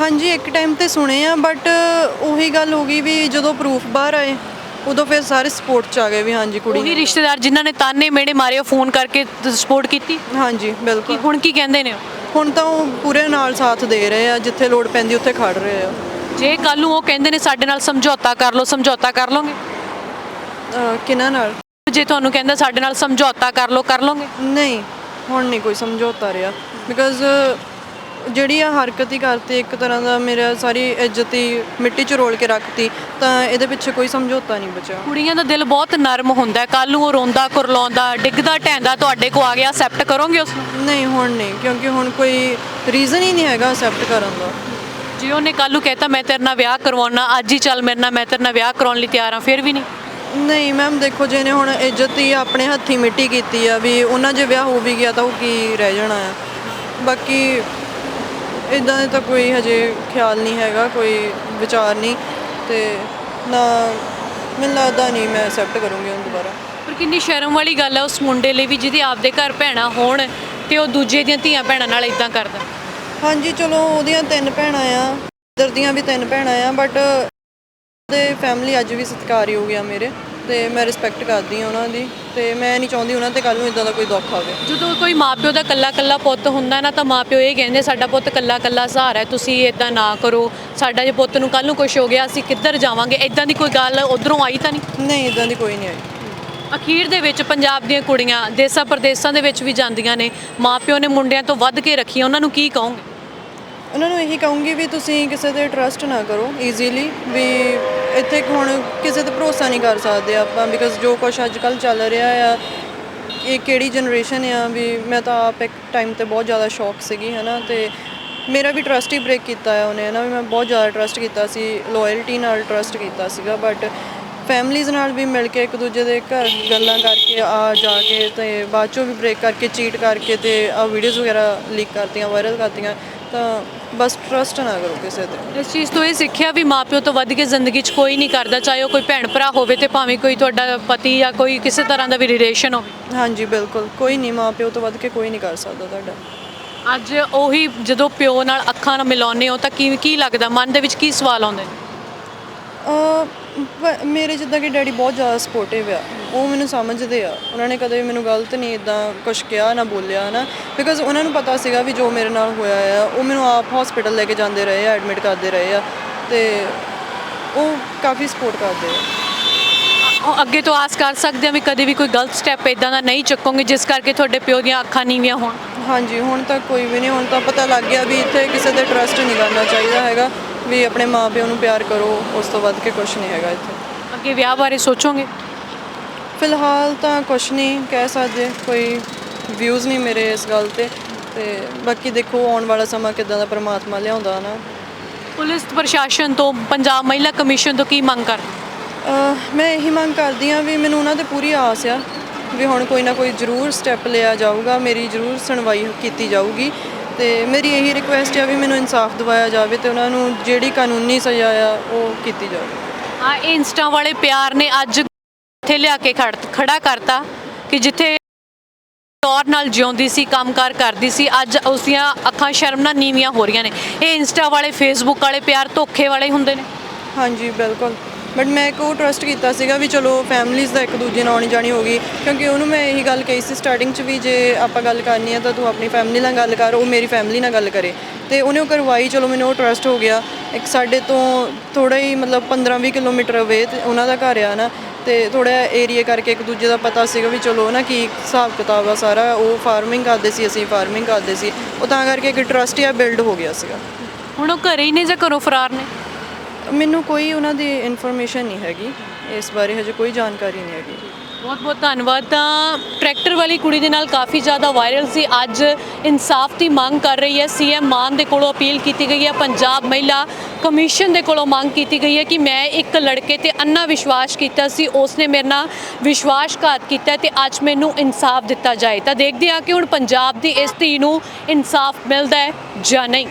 ਹਾਂਜੀ ਇੱਕ ਟਾਈਮ ਤੇ ਸੁਣੇ ਆ ਬਟ ਉਹੀ ਗੱਲ ਹੋ ਗਈ ਵੀ ਜਦੋਂ ਪ੍ਰੂਫ ਬਾਹਰ ਆਏ ਉਦੋਂ ਫਿਰ ਸਾਰੇ ਸਪੋਰਟ ਚ ਆ ਗਏ ਵੀ ਹਾਂਜੀ ਉਹੀ ਕੁੜੀ ਰਿਸ਼ਤੇਦਾਰ ਜਿਨ੍ਹਾਂ ਨੇ ਤਾਨੇ ਮਿਹਣੇ ਮਾਰੇ ਉਹ ਫੋਨ ਕਰਕੇ ਸਪੋਰਟ ਕੀਤੀ? ਹਾਂਜੀ ਕਿ ਬਿਲਕੁਲ ਹੁਣ ਕੀ ਕਹਿੰਦੇ ਨੇ ਉਹ? ਹੁਣ ਤਾਂ ਉਹ ਪੂਰੇ ਨਾਲ ਸਾਥ ਦੇ ਰਹੇ ਆ ਜਿੱਥੇ ਲੋੜ ਪੈਂਦੀ ਉੱਥੇ ਖੜ ਰਹੇ ਆ। ਜੇ ਕੱਲ ਨੂੰ ਉਹ ਕਹਿੰਦੇ ਨੇ ਸਾਡੇ ਨਾਲ ਸਮਝੌਤਾ ਕਰ ਲਓ ਸਮਝੌਤਾ ਕਰ ਲਓਗੇ? ਅਹ ਕਿਹਨਾਂ ਨਾਲ? ਜੇ ਤੁਹਾਨੂੰ ਕਹਿੰਦਾ ਸਾਡੇ ਨਾਲ ਸਮਝੌਤਾ ਕਰ ਲਓ ਕਰ ਲਓਗੇ? ਨਹੀਂ ਹੁਣ ਨਹੀਂ ਕੋਈ ਸਮਝੌਤਾ ਰਿਹਾ। ਬਿਕਾਜ਼ ਜਿਹੜੀ ਆ ਹਰਕਤ ਹੀ ਕਰਤੀ ਇੱਕ ਤਰ੍ਹਾਂ ਦਾ ਮੇਰਾ ਸਾਰੀ ਇੱਜ਼ਤ ਹੀ ਮਿੱਟੀ 'ਚ ਰੋਲ ਕੇ ਰੱਖਤੀ ਤਾਂ ਇਹਦੇ ਪਿੱਛੇ ਕੋਈ ਸਮਝੌਤਾ ਨਹੀਂ ਬਚਿਆ। ਕੁੜੀਆਂ ਦਾ ਦਿਲ ਬਹੁਤ ਨਰਮ ਹੁੰਦਾ ਕੱਲ ਨੂੰ ਉਹ ਰੋਂਦਾ ਕੁਰਲਾਉਂਦਾ ਡਿੱਗਦਾ ਢੈਂਦਾ ਤੁਹਾਡੇ ਕੋ ਆ ਗਿਆ ਅਸੈਪਟ ਕਰੋਗੇ ਉਸ ਨੂੰ? ਨਹੀਂ ਹੁਣ ਨਹੀਂ ਕਿਉਂਕਿ ਹੁਣ ਕੋਈ ਰੀਜ਼ਨ ਹੀ ਨਹੀਂ ਹੈਗਾ ਅਸੈਪਟ ਕਰਨ ਦਾ। ਜੇ ਉਹਨੇ ਕੱਲ ਨੂੰ ਕਹਿਤਾ ਮੈਂ ਤੇਰੇ ਨਾਲ ਵਿਆਹ ਕਰਵਾਉਣਾ ਅੱਜ ਹੀ ਚੱਲ ਮੇਰੇ ਨਾਲ ਮੈਂ ਤੇਰੇ ਨਾਲ ਵਿਆਹ ਕਰਾਉਣ ਲਈ ਤਿਆਰ ਹਾਂ ਫਿਰ ਵੀ ਨਹੀਂ? ਨਹੀਂ ਮੈਮ ਦੇਖੋ ਜਿਹਨੇ ਹੁਣ ਇੱਜ਼ਤ ਹੀ ਆਪਣੇ ਹੱਥੀ ਮਿੱਟੀ ਕੀਤੀ ਆ ਵੀ ਉਹਨਾਂ ਜੇ ਵਿਆਹ ਹੋ ਵੀ ਗਿਆ ਤਾਂ ਉਹ ਕੀ ਰਹਿ ਜਾਣਾ ਆ। ਬਾਕੀ ਇਦਾਂ ਦੇ ਤਾਂ ਕੋਈ ਹਜੇ ਖਿਆਲ ਨਹੀਂ ਹੈਗਾ ਕੋਈ ਵਿਚਾਰ ਨਹੀਂ ਤੇ ਨਾ ਮੈਨੂੰ ਲੱਗਦਾ ਨਹੀਂ ਮੈਂ ਐਕਸੈਪਟ ਕਰੂੰਗੀ ਹੁਣ ਦੁਬਾਰਾ। ਪਰ ਕਿੰਨੀ ਸ਼ਰਮ ਵਾਲੀ ਗੱਲ ਹੈ ਉਸ ਮੁੰਡੇ ਲਈ ਵੀ ਜਿਹਦੇ ਆਪਦੇ ਘਰ ਭੈਣਾਂ ਹੋਣ ਤੇ ਉਹ ਦੂਜੇ ਦੀਆਂ ਧੀਆਂ ਭੈਣਾਂ ਨਾਲ ਇਦਾਂ ਕਰਦਾ। ਹਾਂਜੀ ਚਲੋ ਉਹਦੀਆਂ ਤਿੰਨ ਭੈਣਾਂ ਆ ਇੱਧਰ ਦੀਆਂ ਵੀ ਤਿੰਨ ਭੈਣਾਂ ਆ ਬਟ ਦੇ ਫੈਮਿਲੀ ਅੱਜ ਵੀ ਸਤਿਕਾਰਯੋਗ ਆ ਮੇਰੇ। ਤੇ ਮੈਂ ਰਿਸਪੈਕਟ ਕਰਦੀ ਆ ਉਹਨਾਂ ਦੀ ਤੇ ਮੈਂ ਨਹੀਂ ਚਾਹੁੰਦੀ ਉਹਨਾਂ ਤੇ ਕੱਲ ਨੂੰ ਇਦਾਂ ਦਾ ਕੋਈ ਦੁੱਖ ਆਵੇ। ਜਦੋਂ ਕੋਈ ਮਾਪਿਓ ਦਾ ਕੱਲਾ ਕੱਲਾ ਪੁੱਤ ਹੁੰਦਾ ਨਾ ਤਾਂ ਮਾਪਿਓ ਇਹ ਕਹਿੰਦੇ ਸਾਡਾ ਪੁੱਤ ਕੱਲਾ ਕੱਲਾ ਸਹਾਰਾ ਹੈ ਤੁਸੀਂ ਇਦਾਂ ਨਾ ਕਰੋ। ਸਾਡਾ ਜੇ ਪੁੱਤ ਨੂੰ ਕੱਲ ਨੂੰ ਕੁਝ ਹੋ ਗਿਆ ਅਸੀਂ ਕਿੱਧਰ ਜਾਵਾਂਗੇ? ਇਦਾਂ ਦੀ ਕੋਈ ਗੱਲ ਉਧਰੋਂ ਆਈ ਤਾਂ ਨਹੀਂ? ਨਹੀਂ ਇਦਾਂ ਦੀ ਕੋਈ ਨਹੀਂ ਆਈ। ਅਖੀਰ ਦੇ ਵਿੱਚ ਪੰਜਾਬ ਦੀਆਂ ਕੁੜੀਆਂ ਦੇਸਾਂ ਪ੍ਰਦੇਸਾਂ ਦੇ ਵਿੱਚ ਵੀ ਜਾਂਦੀਆਂ ਨੇ। ਮਾਪਿਓ ਨੇ ਮੁੰਡਿਆਂ ਤੋਂ ਵੱਧ ਕੇ ਰੱਖੀ ਉਹਨਾਂ ਨੂੰ ਕੀ ਕਹੋਗੇ? ਉਹਨਾਂ ਨੂੰ ਇਹੀ ਕਹੂੰਗੀ ਵੀ ਤੁਸੀਂ ਕਿਸੇ ਤੇ ਟਰਸਟ ਨਾ ਕਰੋ ਈਜ਼ੀਲੀ ਵੀ ਇੱਥੇ ਹੁਣ ਕਿਸੇ ਤੇ ਭਰੋਸਾ ਨਹੀਂ ਕਰ ਸਕਦੇ ਆਪਾਂ ਬਿਕਾਜ਼ ਜੋ ਕੁਝ ਅੱਜ ਕੱਲ ਚੱਲ ਰਿਹਾ ਆ, ਇਹ ਕਿਹੜੀ ਜਨਰੇਸ਼ਨ ਆ, ਵੀ ਮੈਂ ਤਾਂ ਆਪ ਇੱਕ ਟਾਈਮ ਤੇ ਬਹੁਤ ਜ਼ਿਆਦਾ ਸ਼ੌਕ ਸੀਗੀ, ਹਨਾ, ਤੇ ਮੇਰਾ ਵੀ ਟਰਸਟ ਹੀ ਬ੍ਰੇਕ ਕੀਤਾ ਹੈ ਉਹਨੇ ਨਾ ਵੀ ਮੈਂ ਬਹੁਤ ਜ਼ਿਆਦਾ ਟਰਸਟ ਕੀਤਾ ਸੀ ਲਾਇਲਟੀ ਨਾਲ ਟਰਸਟ ਕੀਤਾ ਸੀਗਾ ਬਟ ਫੈਮਲੀਜ਼ ਨਾਲ ਵੀ ਮਿਲ ਕੇ ਇੱਕ ਦੂਜੇ ਦੇ ਘਰ ਗੱਲਾਂ ਕਰਕੇ ਆ ਜਾ ਕੇ ਤੇ ਬਾਅਦ ਚੋਂ ਵੀ ਬ੍ਰੇਕ ਕਰਕੇ ਚੀਟ ਕਰਕੇ ਤੇ ਆ ਵੀਡੀਓਜ਼ ਵਗੈਰਾ ਲੀਕ ਕਰਤੀਆਂ ਵਾਇਰਲ ਕਰਤੀਆਂ ਤਾਂ ਬਸ ਟਰਸਟ ਨਾ ਕਰੋ ਕਿਸੇ ਤੇ। ਇਸ ਚੀਜ਼ ਤੋਂ ਇਹ ਸਿੱਖਿਆ ਵੀ ਮਾਪਿਓ ਤੋਂ ਵੱਧ ਕੇ ਜ਼ਿੰਦਗੀ 'ਚ ਕੋਈ ਨਹੀਂ ਕਰਦਾ ਚਾਹੇ ਉਹ ਕੋਈ ਭੈਣ ਭਰਾ ਹੋਵੇ ਤੇ ਭਾਵੇਂ ਕੋਈ ਤੁਹਾਡਾ ਪਤੀ ਜਾਂ ਕੋਈ ਕਿਸੇ ਤਰ੍ਹਾਂ ਦਾ ਵੀ ਰਿਲੇਸ਼ਨ ਹੋਵੇ। ਹਾਂਜੀ ਬਿਲਕੁਲ। ਕੋਈ ਨਹੀਂ ਮਾਂ ਪਿਓ ਤੋਂ ਵੱਧ ਕੇ ਕੋਈ ਨਹੀਂ ਕਰ ਸਕਦਾ ਤੁਹਾਡਾ। ਅੱਜ ਉਹੀ ਜਦੋਂ ਪਿਓ ਨਾਲ ਅੱਖਾਂ ਨਾਲ ਮਿਲਾਉਂਦੇ ਹੋ ਤਾਂ ਕੀ ਕੀ ਲੱਗਦਾ? ਮਨ ਦੇ ਵਿੱਚ ਕੀ ਸਵਾਲ ਆਉਂਦੇ ਨੇ? ਮੇਰੇ ਜਿੱਦਾਂ ਕਿ ਡੈਡੀ ਬਹੁਤ ਜ਼ਿਆਦਾ ਸਪੋਰਟਿਵ ਆ ਉਹ ਮੈਨੂੰ ਸਮਝਦੇ ਆ। ਉਹਨਾਂ ਨੇ ਕਦੇ ਮੈਨੂੰ ਗਲਤ ਨਹੀਂ ਇਦਾਂ ਕੁਝ ਕਿਹਾ ਨਾ ਬੋਲਿਆ ਨਾ। ਬਿਕਾਜ਼ ਉਹਨਾਂ ਨੂੰ ਪਤਾ ਸੀਗਾ ਵੀ ਜੋ ਮੇਰੇ ਨਾਲ ਹੋਇਆ ਆ ਉਹ ਮੈਨੂੰ ਆਪ ਹਸਪੀਟਲ ਲੈ ਕੇ ਜਾਂਦੇ ਰਹੇ ਆ ਐਡਮਿਟ ਕਰਦੇ ਰਹੇ ਆ ਤੇ ਉਹ ਕਾਫੀ ਸਪੋਰਟ ਕਰਦੇ ਆ। ਉਹ ਅੱਗੇ ਤੋਂ ਆਸ ਕਰ ਸਕਦੇ ਹਾਂ ਵੀ ਕਦੇ ਵੀ ਕੋਈ ਗਲਤ ਸਟੈਪ ਇਦਾਂ ਦਾ ਨਹੀਂ ਚੱਕੋਗੇ ਜਿਸ ਕਰਕੇ ਤੁਹਾਡੇ ਪਿਓ ਦੀਆਂ ਅੱਖਾਂ ਨੀਵੀਆਂ ਹੋਣ। ਹਾਂਜੀ ਹੁਣ ਤੱਕ ਕੋਈ ਵੀ ਨਹੀਂ ਹੁਣ ਤਾਂ ਪਤਾ ਲੱਗ ਗਿਆ ਵੀ ਇੱਥੇ ਕਿਸੇ ਤੇ ਟਰਸਟ ਨਹੀਂ ਕਰਨਾ ਚਾਹੀਦਾ ਹੈਗਾ। ਵੀ ਆਪਣੇ ਮਾਪਿਆਂ ਨੂੰ ਪਿਆਰ ਕਰੋ ਉਸ ਤੋਂ ਵੱਧ ਕੇ ਕੁਝ ਨਹੀਂ ਹੈਗਾ ਇੱਥੇ। ਅੱਗੇ ਵਿਆਹ ਬਾਰੇ ਸੋਚੋਗੇ? ਫਿਲਹਾਲ ਤਾਂ ਕੁਝ ਨਹੀਂ ਕਹਿ ਸਕਦੇ ਕੋਈ ਵਿਊਜ਼ ਨਹੀਂ ਮੇਰੇ ਇਸ ਗੱਲ ਤੇ। ਤੇ ਬਾਕੀ ਦੇਖੋ ਆਉਣ ਵਾਲਾ ਸਮਾਂ ਕਿੱਦਾਂ ਦਾ ਪ੍ਰਮਾਤਮਾ ਲਿਆਉਂਦਾ ਨਾ। ਪੁਲਿਸ ਪ੍ਰਸ਼ਾਸਨ ਤੋਂ ਪੰਜਾਬ ਮਹਿਲਾ ਕਮਿਸ਼ਨ ਤੋਂ ਕੀ ਮੰਗ ਕਰ ਅਹ ਮੈਂ ਇਹੀ ਮੰਗ ਕਰਦੀ ਹਾਂ ਵੀ ਮੈਨੂੰ ਉਹਨਾਂ ਤੇ ਪੂਰੀ ਆਸ ਆ ਵੀ ਹੁਣ ਕੋਈ ਨਾ ਕੋਈ ਜ਼ਰੂਰ ਸਟੈਪ ਲਿਆ ਜਾਊਗਾ ਮੇਰੀ ਜ਼ਰੂਰ ਸੁਣਵਾਈ ਕੀਤੀ ਜਾਊਗੀ। ਤੇ ਮੇਰੀ ਇਹੀ ਰਿਕੁਐਸਟ ਆ ਵੀ ਮੈਨੂੰ ਇਨਸਾਫ ਦਿਵਾਇਆ ਜਾਵੇ ਤੇ ਉਹਨਾਂ ਨੂੰ ਜਿਹੜੀ ਕਾਨੂੰਨੀ ਸਜ਼ਾ ਆ ਉਹ ਕੀਤੀ ਜਾਵੇ। ਆ ਇਹ ਇੰਸਟਾ ਵਾਲੇ ਪਿਆਰ ਨੇ ਅੱਜ ਇੱਥੇ ਲਿਆ ਕੇ ਖੜ ਖੜਾ ਕਰਤਾ ਕਿ ਜਿੱਥੇ ਤੌਰ ਨਾਲ ਜਿਉਂਦੀ ਸੀ ਕੰਮਕਾਰ ਕਰਦੀ ਸੀ ਅੱਜ ਉਸ ਦੀਆਂ ਅੱਖਾਂ ਸ਼ਰਮ ਨਾਲ ਨੀਵੀਆਂ ਹੋ ਰਹੀਆਂ ਨੇ। ਇਹ ਇੰਸਟਾ ਵਾਲੇ ਫੇਸਬੁੱਕ ਵਾਲੇ ਪਿਆਰ ਧੋਖੇ ਵਾਲੇ ਹੀ ਹੁੰਦੇ ਨੇ। ਹਾਂਜੀ ਬਿਲਕੁਲ। ਬਟ ਮੈਂ ਇੱਕ ਉਹ ਟਰਸਟ ਕੀਤਾ ਸੀਗਾ ਵੀ ਚਲੋ ਫੈਮਲੀਜ਼ ਦਾ ਇੱਕ ਦੂਜੇ ਨਾਲ ਆਉਣੀ ਜਾਣੀ ਹੋਗੀ ਕਿਉਂਕਿ ਉਹਨੂੰ ਮੈਂ ਇਹੀ ਗੱਲ ਕਹੀ ਸੀ ਸਟਾਰਟਿੰਗ 'ਚ ਵੀ ਜੇ ਆਪਾਂ ਗੱਲ ਕਰਨੀ ਹੈ ਤਾਂ ਤੂੰ ਆਪਣੀ ਫੈਮਿਲੀ ਨਾਲ ਗੱਲ ਕਰ, ਉਹ ਮੇਰੀ ਫੈਮਲੀ ਨਾਲ ਗੱਲ ਕਰੇ। ਤੇ ਉਹਨੇ ਉਹ ਕਰਵਾਈ, ਚਲੋ ਮੈਨੂੰ ਉਹ ਟਰਸਟ ਹੋ ਗਿਆ। ਇੱਕ ਸਾਡੇ ਤੋਂ ਥੋੜਾ ਹੀ ਮਤਲਬ 15-20 ਕਿਲੋਮੀਟਰ ਅਵੇ ਉਹਨਾਂ ਦਾ ਘਰ ਆ ਨਾ। ਤੇ ਥੋੜਾ ਏਰੀਆ ਕਰਕੇ ਇੱਕ ਦੂਜੇ ਦਾ ਪਤਾ ਸੀਗਾ ਵੀ ਚਲੋ ਨਾ ਕੀ ਹਿਸਾਬ ਕਿਤਾਬ ਆ ਸਾਰਾ, ਉਹ ਫਾਰਮਿੰਗ ਕਰਦੇ ਸੀ, ਅਸੀਂ ਫਾਰਮਿੰਗ ਕਰਦੇ ਸੀ। ਉਹ ਤਾਂ ਕਰਕੇ ਇੱਕ ਟਰਸਟ ਆ ਬਿਲਡ ਹੋ ਗਿਆ ਸੀਗਾ। ਹੁਣ ਉਹ ਘਰੇ ਹੀ ਨੇ ਜਾਂ ਘਰੋਂ ਫਰਾਰ ਨੇ? ਮੈਨੂੰ ਕੋਈ ਉਹਨਾਂ ਦੀ ਇਨਫੋਰਮੇਸ਼ਨ ਨਹੀਂ ਹੈਗੀ। ਇਸ ਬਾਰੇ ਹਜੇ ਕੋਈ ਜਾਣਕਾਰੀ ਨਹੀਂ ਹੈਗੀ। ਬਹੁਤ ਬਹੁਤ ਧੰਨਵਾਦ। ਤਾਂ ਟਰੈਕਟਰ ਵਾਲੀ ਕੁੜੀ ਦੇ ਨਾਲ ਕਾਫੀ ਜ਼ਿਆਦਾ ਵਾਇਰਲ ਸੀ। ਅੱਜ ਇਨਸਾਫ ਦੀ ਮੰਗ ਕਰ ਰਹੀ ਹੈ। ਸੀਐਮ ਮਾਨ ਦੇ ਕੋਲੋਂ ਅਪੀਲ ਕੀਤੀ ਗਈ ਹੈ। ਪੰਜਾਬ ਮਹਿਲਾ ਕਮਿਸ਼ਨ ਦੇ ਕੋਲੋਂ ਮੰਗ ਕੀਤੀ ਗਈ ਹੈ ਕਿ ਮੈਂ ਇੱਕ ਲੜਕੇ ਤੇ ਅੰਨਾ ਵਿਸ਼ਵਾਸ ਕੀਤਾ ਸੀ। ਉਸਨੇ ਮੇਰੇ ਨਾਲ ਵਿਸ਼ਵਾਸਘਾਤ ਕੀਤਾ ਤੇ ਅੱਜ ਮੈਨੂੰ ਇਨਸਾਫ ਦਿੱਤਾ ਜਾਏ। ਤਾਂ ਦੇਖਦੇ ਹਾਂ ਕਿ ਹੁਣ ਪੰਜਾਬ ਦੀ ਇਸ ਧੀ ਨੂੰ ਇਨਸਾਫ ਮਿਲਦਾ ਹੈ ਜਾਂ ਨਹੀਂ।